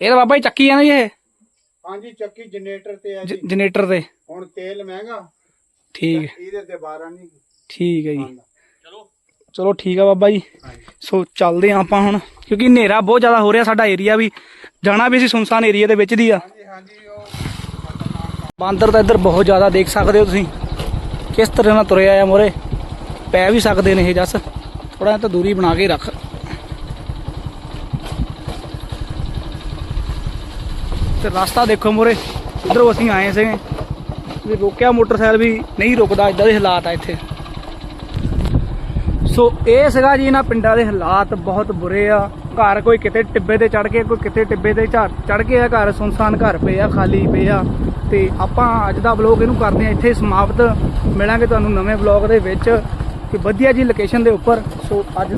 ਇਹ ਤਾਂ ਬਾਬਾ ਜੀ ਚੱਕੀ ਆ ਨਾ ਜੀ ਇਹ। ਹਾਂਜੀ ਚੱਕੀ ਜਨਰੇਟਰ ਤੇ ਆ ਜੀ ਜ- ਜਨਰੇਟਰ ਤੇ। ਹੁਣ ਤੇਲ ਮਹਿੰਗਾ। ਠੀਕ ਹੈ, ਇਹਦੇ ਤੇ 12 ਨਹੀਂ। ਠੀਕ ਹੈ ਜੀ। ਚਲੋ ਠੀਕ ਆ ਬਾਬਾ ਜੀ। ਸੋ ਚੱਲਦੇ ਆ ਆਪਾਂ ਹੁਣ, ਕਿਉਂਕਿ ਹਨੇਰਾ ਬਹੁਤ ਜ਼ਿਆਦਾ ਹੋ ਰਿਹਾ ਸਾਡਾ ਏਰੀਆ ਵੀ। ਜਾਣਾ ਵੀ ਅਸੀਂ ਸੁਨਸਾਨ ਏਰੀਆ ਦੇ ਵਿੱਚ ਦੀ ਆ। ਬਾਂਦਰ ਤਾਂ ਇੱਧਰ ਬਹੁਤ ਜ਼ਿਆਦਾ ਦੇਖ ਸਕਦੇ ਹੋ ਤੁਸੀਂ। ਕਿਸ ਤਰ੍ਹਾਂ ਨਾਲ ਤੁਰਿਆ ਆ ਮੋਰੇ। ਪੈ ਵੀ ਸਕਦੇ ਨੇ ਇਹ ਜੱਸ। ਥੋੜਾ ਤਾਂ ਦੂਰੀ ਬਣਾ ਕੇ ਰੱਖ। ਤੇ ਰਸਤਾ ਦੇਖੋ ਮੋਰੇ। ਇਧਰੋਂ ਅਸੀਂ ਆਏ ਸੀਗੇ। ਵੀ ਰੋਕਿਆ ਮੋਟਰਸਾਈਕਲ ਵੀ, ਨਹੀਂ ਰੁਕਦਾ, ਇਦਾਂ ਦੇ ਹਾਲਾਤ ਆ ਇੱਥੇ। ਸੋ ਇਹ ਸੀਗਾ ਜੀ ਇਹਨਾਂ ਪਿੰਡਾਂ ਦੇ ਹਾਲਾਤ ਬਹੁਤ ਬੁਰੇ ਆ। ਘਰ ਕੋਈ ਕਿਤੇ ਟਿੱਬੇ ਤੇ ਚੜ ਕੇ ਕੋਈ ਕਿਤੇ ਟਿੱਬੇ ਤੇ ਚੜ ਕੇ ਆ ਘਰ ਸੁਨਸਾਨ ਘਰ ਪਏ ਆ, ਖਾਲੀ ਪਏ ਆ। ਤੇ ਆਪਾਂ ਅੱਜ ਦਾ ਵਲੌਗ ਇਹਨੂੰ ਕਰਦੇ ਆ ਇੱਥੇ ਸਮਾਪਤ। ਮਿਲਾਂਗੇ ਤੁਹਾਨੂੰ ਨਵੇਂ ਵਲੌਗ ਦੇ ਵਿੱਚ। ਕਿ ਵਧੀਆ ਜੀ ਲੋਕੇਸ਼ਨ ਦੇ ਉੱਪਰ। ਸੋ ਅੱਜ